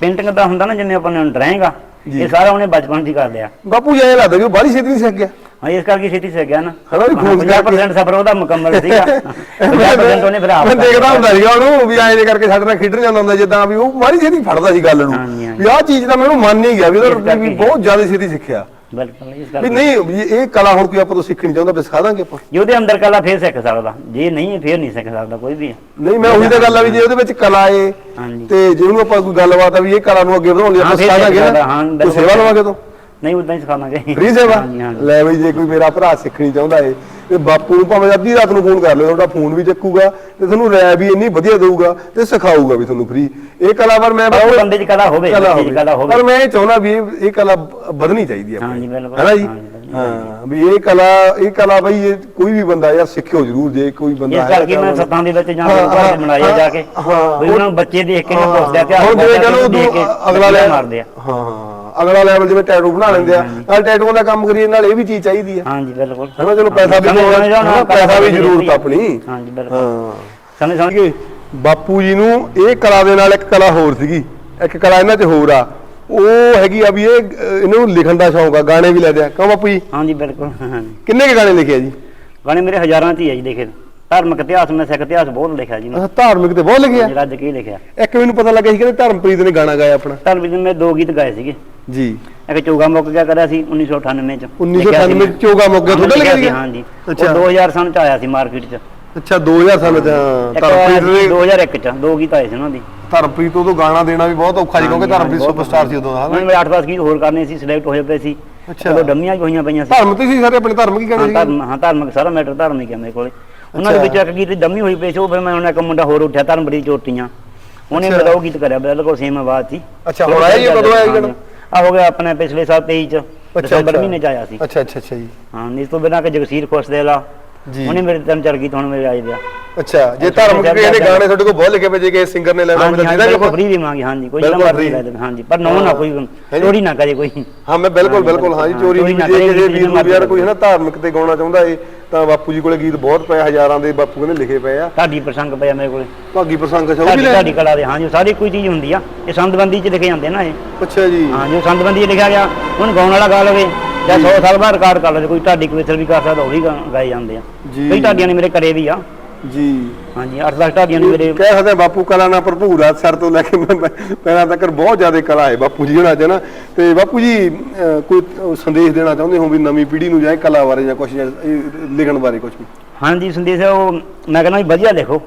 ਪੇਂਟਿੰਗ ਦਾ ਹੁੰਦਾ ਨਾ ਜਿਵੇਂ ਆਪਾਂ ਨੂੰ ਡਰਾਇੰਗ ਆ ਜੀ। ਇਹ ਸਾਰਾ ਉਹਨੇ ਬਚਪਨ 'ਚ ਹੀ ਕਰ ਲਿਆ ਬਾਪੂ ਜੀ ਐਂ ਲੱਗਦਾ ਵੀ ਉਹ ਬਾਹਲੀ ਛੇਤੀ ਨਹੀਂ ਸਿੱਖ ਗਿਆ ਹਾਂ ਇਸ ਕਰਕੇ ਛੇਤੀ ਸਿੱਖ ਗਿਆ ਨਾ ਹਨਾ ਵੀ ਖੂਨ 'ਚ 50% ਸਫਰ ਉਹਦਾ ਮੁਕੰਮਲ ਸੀਗਾ <laughs> 50% ਉਹਨੇ ਫਿਰ ਆਪ ਮੈਂ ਕਰ ਦੇਖਦਾ। ਹੁੰਦਾ ਸੀਗਾ ਉਹਨੂੰ ਵੀ ਐਂ ਜੇ ਕਰਕੇ ਸਾਡੇ ਨਾਲ ਖੇਡਣ ਜਾਂਦਾ ਹੁੰਦਾ ਜਿੱਦਾਂ ਵੀ ਉਹ ਬਾਹਲੀ ਛੇਤੀ ਫੜਦਾ ਸੀ ਗੱਲ ਨੂੰ ਹਾਂਜੀ, ਹਾਂਜੀ। ਵੀ ਆਹ ਚੀਜ਼ ਤਾਂ ਮੈਨੂੰ ਮੰਨ ਨਹੀਂ ਗਿਆ ਵੀ ਇਸ ਉਹਦਾ ਵੀ। ਬਹੁਤ ਜ਼ਿਆਦਾ ਛੇਤੀ ਸਿੱਖਿਆ ਬਿਲਕੁਲ ਇਸ ਵੀ ਕਰਕੇ ਨਹੀਂ ਵੀ ਇਹ ਕਲਾ ਹੁਣ ਕੋਈ ਆਪਾਂ ਤੋਂ ਸਿੱਖਣੀ ਚਾਹੁੰਦਾ ਵੀ ਸਿਖਾ ਦਾਂਗੇ ਆਪਾਂ। ਜੇ ਉਹਦੇ ਅੰਦਰ ਕਲਾ ਫੇਰ ਸਿੱਖ ਸਕਦਾ। ਜੇ ਨਹੀਂ ਫੇਰ ਨਹੀਂ ਸਿੱਖ ਸਕਦਾ ਕੋਈ ਵੀ। ਨਹੀਂ ਮੈਂ ਉਹੀ ਤਾਂ ਗੱਲ ਆ ਵੀ ਜੇ ਉਹਦੇ ਵਿੱਚ ਕਲਾ ਏ ਹਾਂਜੀ। ਤੇ ਜੇ ਉਹਨੂੰ ਆਪਾਂ ਕੋਈ ਗੱਲਬਾਤ ਆ ਵੀ ਇਹ ਕਲਾ ਨੂੰ ਅੱਗੇ ਵਧਾਉਣ ਲਈ ਹਾਂ, ਆਪਾਂ ਫਿਰ ਸਿਖਾ ਦਾਂਗੇ ਸਿਖਾ ਹਾਂ, ਬਿਲਕੁਲ। ਸੇਵਾ ਲਵਾਂਗੇ ਤੋਂ। ਨਹੀਂ ਉਦਾਂ ਹੀ ਸਿਖਾਵਾਂਗੇ। ਫ੍ਰੀ ਸੇਵਾ? ਹਾਂਜੀ ਹਾਂਜੀ। ਲੈ ਬਈ ਜੇ ਕੋਈ ਮੇਰਾ ਭਰਾ ਸਿੱਖਣੀ ਚਾਹੁੰਦਾ ਏ ਤੇ ਬਾਪੂ ਨੂੰ ਭਾਵੇਂ ਅੱਧੀ ਰਾਤ ਨੂੰ ਫੋਨ ਕਰ ਲਿਓ ਤੁਹਾਡਾ ਫੋਨ ਵੀ ਚੱਕੂਗਾ ਤੇ ਤੁਹਾਨੂੰ ਰਾਇ ਵੀ ਇੰਨੀ ਵਧੀਆ ਦੇਊਗਾ ਤੇ ਸਿਖਾਊਗਾ ਵੀ ਤੁਹਾਨੂੰ ਫ੍ਰੀ। ਇਹ ਕਲਾ ਪਰ ਮੈਂ ਉਹ ਬੰਦੇ 'ਚ ਕਲਾ ਹੋਵੇ ਕਲਾ ਬੱਚੇ 'ਚ ਕਲਾ ਹੋਵੇ। ਪਰ ਮੈਂ ਇਹ ਚਾਹੁੰਦਾ ਵੀ ਇਹ ਇਹ ਕਲਾ ਵਧਣੀ ਚਾਹੀਦੀ ਹੈ ਹਾਂਜੀ, ਬਿਲਕੁਲ। ਜੀ? ਹਾਂਜੀ, ਬਿਲਕੁਲ। ਹਾਂ ਵੀ ਇਹ ਕਲਾ ਇਹ ਕਲਾ ਬਈ ਇਹ ਕੋਈ ਵੀ ਬੰਦਾ ਯਾਰ ਸਿੱਖਿਓ ਜ਼ਰੂਰ ਜੇ ਕੋਈ ਬੰਦਾ ਇਸ ਕਰਕੇ ਮੈਂ ਹੈਗਾ ਸੱਤਾਂ ਦੇ ਵਿੱਚ ਜਾਂ ਹਾਂ, ਬਣਾਇਆ ਜਾ ਕੇ। ਹਾਂ, ਵੀ ਉਹਨਾਂ ਨੂੰ ਬੱਚੇ ਦੇਖ ਕੇ ਨਾ ਪੁੱਛਦੇ ਆ ਕਿ ਹੁਣ ਜਿਵੇਂ ਕਹਿੰਦੇ ਦੇਖ ਕੇ ਉਦੋਂ ਅਗਲਾ ਬੱਚੇ ਲੈ ਮਾਰਦੇ ਆ। ਹਾਂ ਹਾਂ। ਅਗਲਾ ਲੈਵਲ ਜਿਵੇਂ ਟੈਟੂ ਬਣਾ ਲੈਂਦੇ ਆ ਨਾਲ ਟੈਟੂਆਂ ਦਾ ਕੰਮ ਕਰੀਏ ਨਾਲ ਇਹ ਵੀ ਚੀਜ਼ ਚਾਹੀਦੀ ਆ। ਹਾਂਜੀ ਬਿਲਕੁਲ। ਹਨਾ ਚਲੋ ਪੈਸਾ ਵੀ ਨਾ ਪੈਸਾ ਵੀ ਜ਼ਰੂਰਤ ਆਪਣੀ। ਹਾਂਜੀ ਬਿਲਕੁਲ। ਹਾਂ। ਸਮਝ ਸਮਝ? ਕਿ ਬਾਪੂ ਜੀ ਨੂੰ ਇਹ ਕਲਾ ਦੇ ਨਾਲ ਇੱਕ ਕਲਾ ਹੋਰ ਸੀਗੀ। ਇੱਕ ਕਲਾ ਇਹਨਾਂ 'ਚ ਹੋਰ ਆ। ਉਹ ਹੈਗੀ ਆ ਵੀ ਇਹ ਇਹਨਾਂ ਨੂੰ ਲਿਖਣ ਦਾ ਸ਼ੌਂਕ ਆ ਗਾਣੇ ਵੀ ਲੈਦੇ ਆ। ਕਿਉਂ ਬਾਪੂ ਜੀ? ਹਾਂਜੀ ਬਿਲਕੁਲ। ਕਿੰਨੇ ਕੁ ਗਾਣੇ ਲਿਖੇ ਆ ਜੀ? ਗਾਣੇ ਮੇਰੇ ਹਜ਼ਾਰਾਂ 'ਚ ਹੀ ਹੈ ਜੀ ਦੇਖੇ ਧਾਰਮਿਕ ਇਤਿਹਾਸ ਮੈਂ ਸਿੱਖ ਇਤਿਹਾਸ ਬਹੁਤ ਲਿਖਿਆ ਜੀ ਮੈਂ। ਧਾਰਮਿਕ ਤੇ ਬਹੁਤ ਲਿਖੇ ਆ ਰੱਜ ਕੇ ਹੀ ਲਿਖਿਆ। ਇੱਕ ਮੈਨੂੰ ਪਤਾ ਲੱਗਿਆ ਸੀ ਕਿ ਧਰਮਪ੍ਰੀਤ ਨੇ ਗਾਣਾ ਗਾਇਆ ਆਪਣਾ। ਧਾਰਮਿਕ ਮੈਂ ਦੋ ਗੀਤ ਗਾਏ ਸੀਗੇ। ਜੀ। ਇੱਕ ਚੋਗਾ ਮੁੱਕ ਗਿਆ ਕਰਿਆ ਸੀ 1998 ਚ। 1998 ਚ ਚੋਗਾ ਮੁੱਕ ਗਿਆ, ਤੁਹਾਡਾ ਲਿਖਿਆ ਸੀਗਾ? ਹਾਂਜੀ। ਅੱਛਾ। ਉਹ 2000 ਸਨ ਚ ਆਇਆ ਸੀ ਮਾਰਕੀਟ ਚ। ਅੱਛਾ 2000 ਸਾਲ ਚ ਧਰਮਪ੍ਰੀਤ ਦੇ 2001 ਚ ਦੋ ਗੀਤ ਆਏ ਸੀ ਉਹਨਾਂ ਦੀ। ਧਰਮਪ੍ਰੀਤ ਤੋਂ ਗਾਣਾ ਦੇਣਾ ਵੀ ਬਹੁਤ ਔਖਾ ਸੀ ਕਿਉਂਕਿ ਧਰਮਪ੍ਰੀਤ ਸੁਪਰਸਟਾਰ ਸੀ ਉਦੋਂ ਉਹਨਾਂ ਨੇ 8-10 ਗੀਤ ਹੋਰ ਕਰਨੇ ਸੀ ਸਿਲੈਕਟ ਹੋਏ ਪਏ ਸੀ। ਅੱਛਾ। ਉਦੋਂ ਡੰਮੀਆਂ ਹੋਈਆਂ ਪਈਆਂ ਸੀ। ਧਰਮ ਤੇ ਸੀ ਸਾਰੇ ਆਪਣੇ ਧਰਮ ਕੀ ਹਾਂ ਗਾਣੇ ਸੀ ਧਰਮ ਹਾਂ ਧਾਰਮਿਕ ਸਾਰਾ ਮੈਟਰ ਧਾਰਮਿਕ ਹੈ ਮੇਰੇ ਕੋਲੇ। ਉਹਨਾਂ ਦੇ। ਵਿੱਚ ਇੱਕ ਗੀਤ ਡੰਮੀ ਹੋਈ ਪਈ ਸੀ ਉਹ ਫਿਰ ਮੈਂ ਉਹਨਾਂ ਇੱਕ ਮੁੰਡਾ ਹੋਰ ਉੱਠਿਆ ਧਰਮਪ੍ਰੀਤ ਚੋਟੀਆਂ ਉਹਨੇ। ਮੇਰਾ ਉਹ ਗੀਤ ਕਰਿਆ ਬਿਲਕੁਲ ਸੇਮ ਆਵਾਜ਼ ਸੀ ਅੱਛਾ, ਹੁਣ ਆਇਆ ਜੀ ਕਦੋਂ ਆਇਆ ਜੀ? ਆ ਹੋ ਗਿਆ ਆਪਣੇ ਪਿਛਲੇ ਸਾਲ 23 ਚ ਦਸੰਬਰ ਮਹੀਨੇ ਚ ਆਇਆ ਸੀ ਅੱਛਾ ਅੱਛਾ ਅੱਛਾ ਜੀ ਹਾਂ ਇਸ ਤੋਂ ਬਿਨਾਂ ਕਿ ਜਗਸੀਰ ਖੁਸ਼ਦੇਲਾ ਜੀ ਉਹਨੇ ਮੇਰੇ ਤਿੰਨ ਚਾਰ ਗੀਤ ਹੁਣ ਮੇਰੇ ਆਏ ਪਿਆ ਅੱਛਾ ਜੇ ਧਰਮ ਕਿਸੇ ਨੇ ਗਾਣੇ ਤੁਹਾਡੇ ਕੋਲ ਬਹੁਤ ਲਿਖੇ ਪਏ ਜੇ ਕਿਸੇ ਸਿੰਗਰ ਨੇ ਲੈਣਾ ਹਾਂਜੀ ਤਾਂ ਹਾਂਜੀ ਦੇ ਦਾਂਗੇ ਬਿਲਕੁਲ ਆਪਾਂ? ਫ੍ਰੀ ਦੇਵਾਂਗੇ ਹਾਂਜੀ ਕੋਈ ਜਿਹੜਾ ਮਰਜ਼ੀ। ਲੈ ਦੇਵੇ ਹਾਂਜੀ ਪਰ ਨੋ ਨਾ ਕੋਈ ਜੀ? ਚੋਰੀ ਨਾ ਕਰੇ ਕੋਈ ਹਾਂ ਮੈਂ ਬਿਲਕੁਲ ਹਾਂਜੀ, ਬਿਲਕੁਲ ਹਾਂ ਜੀ ਹਾਂ, ਚੋਰੀ ਨਹੀਂ ਨਾ ਜੇ ਵੀਰ ਨੂੰ ਯਾਰ ਕੋਈ ਹੈ ਨਾ ਧਾਰਮਿਕ ਤੇ ਗਾਉਣਾ ਚਾਹੁੰਦਾ ਏ ਤਾਂ ਬਾਪੂ ਜੀ ਕੋਲੇ ਗੀਤ ਬਹੁਤ ਪਏ ਹਜ਼ਾਰਾਂ ਦੇ ਬਾਪੂ ਕਹਿੰਦੇ ਲਿਖੇ ਪਏ ਆ। ਢਾਡੀ ਪ੍ਰਸੰਗ ਪਿਆ ਮੇਰੇ ਕੋਲੇ। ਭਾਗੀ ਪ੍ਰਸੰਗ ਅੱਛਾ ਉਹ ਵੀ ਢਾਡੀ ਲੈ ਢਾਡੀ ਕਲਾ ਦੇ ਹਾਂ ਜੀ ਸਾਰੀ ਕੋਈ ਚੀਜ਼ ਹੁੰਦੀ ਆ। ਇਹ ਸੰਦਬੰਦੀ ਚ ਲਿਖੇ ਜਾਂਦੇ ਨਾ ਇਹ। ਅੱਛਾ ਜੀ। ਹਾਂ ਜੋ ਸੰਦਬੰਦੀ 'ਚ ਲਿਖਿਆ ਗਿਆ। ਹੁਣ ਗਾਉਣ ਵਾਲਾ ਗਾ ਲਵੇ ਜਾਂ 100 ਸਾਲ ਬਾਅਦ ਰਿਕਾਰਡ ਕਰ ਲਵੇ ਕੋਈ ਢਾਡੀ ਕਵਿਤਰ ਵੀ ਕਰ ਸਕਦਾ ਉਹ ਵੀ ਗਾ- ਗਾਏ ਜਾਂਦੇ ਆ। ਜੀ। ਕਈ ਢਾਡੀਆਂ ਨੇ ਮੇਰੇ ਘਰੇ ਵੀ ਆ। ਜੀ। ਹਾਂਜੀ 8-10 ਢਾਡੀਆਂ ਨੇ ਮੇਰੇ ਕਹਿ ਸਕਦੇ ਬਾਪੂ ਕਲਾ ਨਾਲ ਭਰਪੂਰ ਆ ਸਰ ਤੋਂ ਲੈ ਕੇ ਪ- ਪ- ਪੈਰਾਂ ਤੱਕ ਬਹੁਤ ਜ਼ਿਆਦਾ ਕਲਾ ਹੈ ਬਾਪੂ ਜੀ ਹੋਣਾ ਚ ਨਾ। ਤੇ ਬਾਪੂ ਜੀ ਕੋਈ ਸੰਦੇਸ਼ ਦੇਣਾ ਚਾਹੁੰਦੇ ਹੋ ਵੀ ਨਵੀਂ ਪੀੜ੍ਹੀ ਨੂੰ ਜਾਂ ਕਲਾ ਬਾਰੇ ਜਾਂ ਕੁਝ ਲਿਖਣ ਬਾਰੇ ਕੁਝ ਹਾਂਜੀ ਸੰਦੇਸ਼ ਉਹ ਮੈਂ ਕਹਿੰਦਾ ਵੀ ਵਧੀਆ ਲਿਖੋ।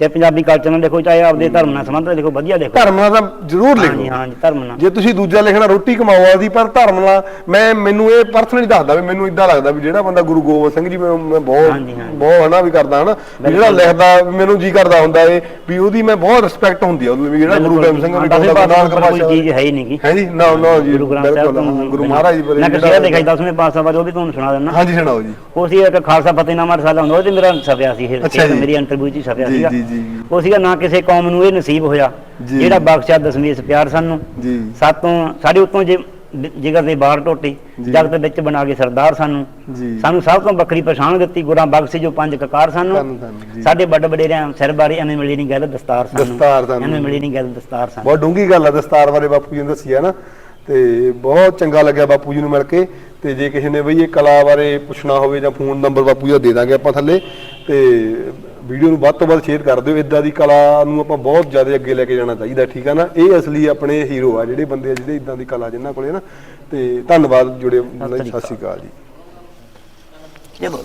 ਚਾਹੇ ਪੰਜਾਬੀ ਕਲਚਰ ਨਾਲ ਲਿਖੋ ਚਾਹੇ ਆਪਦੇ ਧਰਮ ਨਾਲ ਸੰਬੰਧਿਤ ਲਿਖੋ ਵਧੀਆ ਲਿਖੋ ਧਰਮ ਨਾਲ ਤਾਂ ਜ਼ਰੂਰ ਹਾਂਜੀ ਲਿਖੋ। ਹਾਂਜੀ ਧਰਮ ਨਾਲ। ਜੇ ਤੁਸੀਂ ਦੂਜਾ ਲਿਖਣਾ ਰੋਟੀ ਕਮਾਓ ਆਦੀ ਪਰ ਧਰਮ ਨਾਲ ਮੈਂ ਮੈਨੂੰ ਇਹ ਪਰਸਨਲੀ ਦੱਸਦਾ ਵੀ ਮੈਨੂੰ ਇਦਾਂ ਲੱਗਦਾ ਵੀ ਜਿਹੜਾ ਬੰਦਾ ਗੁਰੂ ਗੋਬਿੰਦ ਸਿੰਘ ਜੀ ਮੈਂ ਮੈਂ ਬਹੁਤ ਹਾਂਜੀ। ਬਹੁਤ ਹਨਾ ਵੀ ਕਰਦਾ ਹਨਾ। ਵੀ ਜਿਹੜਾ ਲਿਖਦਾ ਵੀ ਮੈਨੂੰ ਜੀ ਕਰਦਾ ਹੁੰਦਾ ਏ ਵੀ ਉਹਦੀ ਮੈਂ ਬਹੁਤ ਰਿਸਪੈਕਟ ਹੁੰਦੀ ਆ ਉਹਨੂੰ ਵੀ ਜਿਹੜਾ ਗੁਰੂ ਗੋਬਿੰਦ ਸਿੰਘ ਜੀ ਦਸਵੇਂ ਨਾਨਕ ਕੋਈ ਚੀਜ਼ ਹੈ ਹੀ ਨਹੀਂਗੀ ਹੈ ਜੀ? ਨਾ ਨਾ ਜੀ ਗੁਰੂ ਗ੍ਰੰਥ ਸਾਹਿਬ ਬਿਲਕੁਲ, ਤੋਂ ਗੁਰੂ ਮਹਾਰਾਜ ਜੀ ਬਾਰੇ ਮੈਂ ਕਿਸੇ ਜਿਹੜਾ- ਦੇਖਿਆ ਦਸਵੇਂ ਪਾਤਸ਼ਾਹ ਬਾਰੇ ਉਹ ਵੀ ਤੁਹਾਨੂੰ ਸੁਣਾ ਦਿੰਦਾ। ਹਾਂਜੀ ਸੁਣਾਓ ਜੀ। ਉਹ ਸੀ ਇੱਕ ਖਾਲਸਾ ਫਤਿਹਨਾਮਾ ਰਸਾਲਾ ਹੁੰਦਾ ਉਹ ਤੇ ਮੇਰਾ ਛਪਿਆ ਸੀ ਇਹ ਅੱਛਾ ਜੀ। ਮੇਰੀ ਇੰਟਰਵਿਊ 'ਚ ਹੀ ਛਪਿਆ ਜੀ ਸੀਗਾ। ਜੀ। ਜੀ ਉਹ ਸੀਗਾ ਨਾ ਕਿਸੇ ਕੌਮ ਨੂੰ ਇਹ ਨਸੀਬ ਹੋਇਆ। ਜੀ। ਜਿਹੜਾ ਬਖਸ਼ਿਆ ਦਸਮੇਸ਼ ਪਿਆਰ ਸਾਨੂੰ। ਜੀ। ਸਾਤੋਂ ਸਾਡੇ ਉੱਤੋਂ ਜੇ ਜਿਗਰ ਦੇ ਬਾਹਰ ਟੋਟੀ ਜੀ। ਜਗਤ ਵਿੱਚ ਬਣਾ ਕੇ ਸਰਦਾਰ ਸਾਨੂੰ। ਜੀ। ਸਾਨੂੰ ਸਭ ਤੋਂ ਵੱਖਰੀ ਪਛਾਣ ਦਿੱਤੀ ਗੁਰਾਂ ਬਖਸ਼ੇ ਜੋ ਪੰਜ ਕਕਾਰ ਸਾਨੂੰ। ਧੰਨ ਧੰਨ ਜੀ। ਸਾਡੇ ਵੱਡ ਵਡੇਰਿਆਂ ਸਿਰ ਬਾਰੇ ਐਵੇਂ ਮਿਲੀ ਨਹੀਂ ਗੱਲ ਦਸਤਾਰ ਸਾਨੂੰ। ਦਸਤਾਰ ਸਾਨੂੰ। ਐਵੇਂ ਮਿਲੀ ਨਹੀਂ ਗੱਲ ਦਸਤਾਰ ਸਾਨੂੰ। ਬਹੁਤ ਡੂੰਗੀ ਗੱਲ ਆ ਦਸਤਾਰ ਬਾਰੇ ਬਾਪੂ ਜੀ ਨੇ ਦੱਸੀ ਆ ਨਾ। ਤੇ ਬਹੁਤ ਚੰਗਾ ਲੱਗਿਆ ਬਾਪੂ ਜੀ ਨੂੰ ਮਿਲ ਕੇ। ਤੇ ਜੇ ਕਿਸੇ ਨੇ ਬਈ ਇਹ ਕਲਾ ਬਾਰੇ ਪੁੱਛਣਾ ਹੋਵੇ ਜਾਂ ਫੋਨ ਨੰਬਰ ਬਾਪੂ ਜੀ ਦਾ ਦੇ ਦਾਂਗੇ ਆਪਾਂ ਥੱਲੇ। ਤੇ ਵੀਡੀਓ ਨੂੰ ਵੱਧ ਤੋਂ ਵੱਧ ਸ਼ੇਅਰ ਕਰ ਦਿਓ। ਇਦਾਂ ਦੀ ਕਲਾ ਨੂੰ ਆਪਾਂ ਬਹੁਤ ਜ਼ਿਆਦਾ ਅੱਗੇ ਲੈ ਕੇ ਜਾਣਾ ਚਾਹੀਦਾ ਠੀਕ ਆ ਨਾ? ਇਹ ਅਸਲੀ ਆਪਣੇ ਹੀਰੋ ਆ ਜਿਹੜੇ ਬੰਦੇ ਆ ਜਿਹੜੇ ਇਦਾਂ ਦੀ ਕਲਾ ਜਿਨ੍ਹਾਂ ਕੋਲੇ ਨਾ। ਤੇ ਧੰਨਵਾਦ ਜੁੜੇ ਸਤਿ ਸ਼੍ਰੀ ਅਕਾਲ। ਜੀ। ਬੋਲ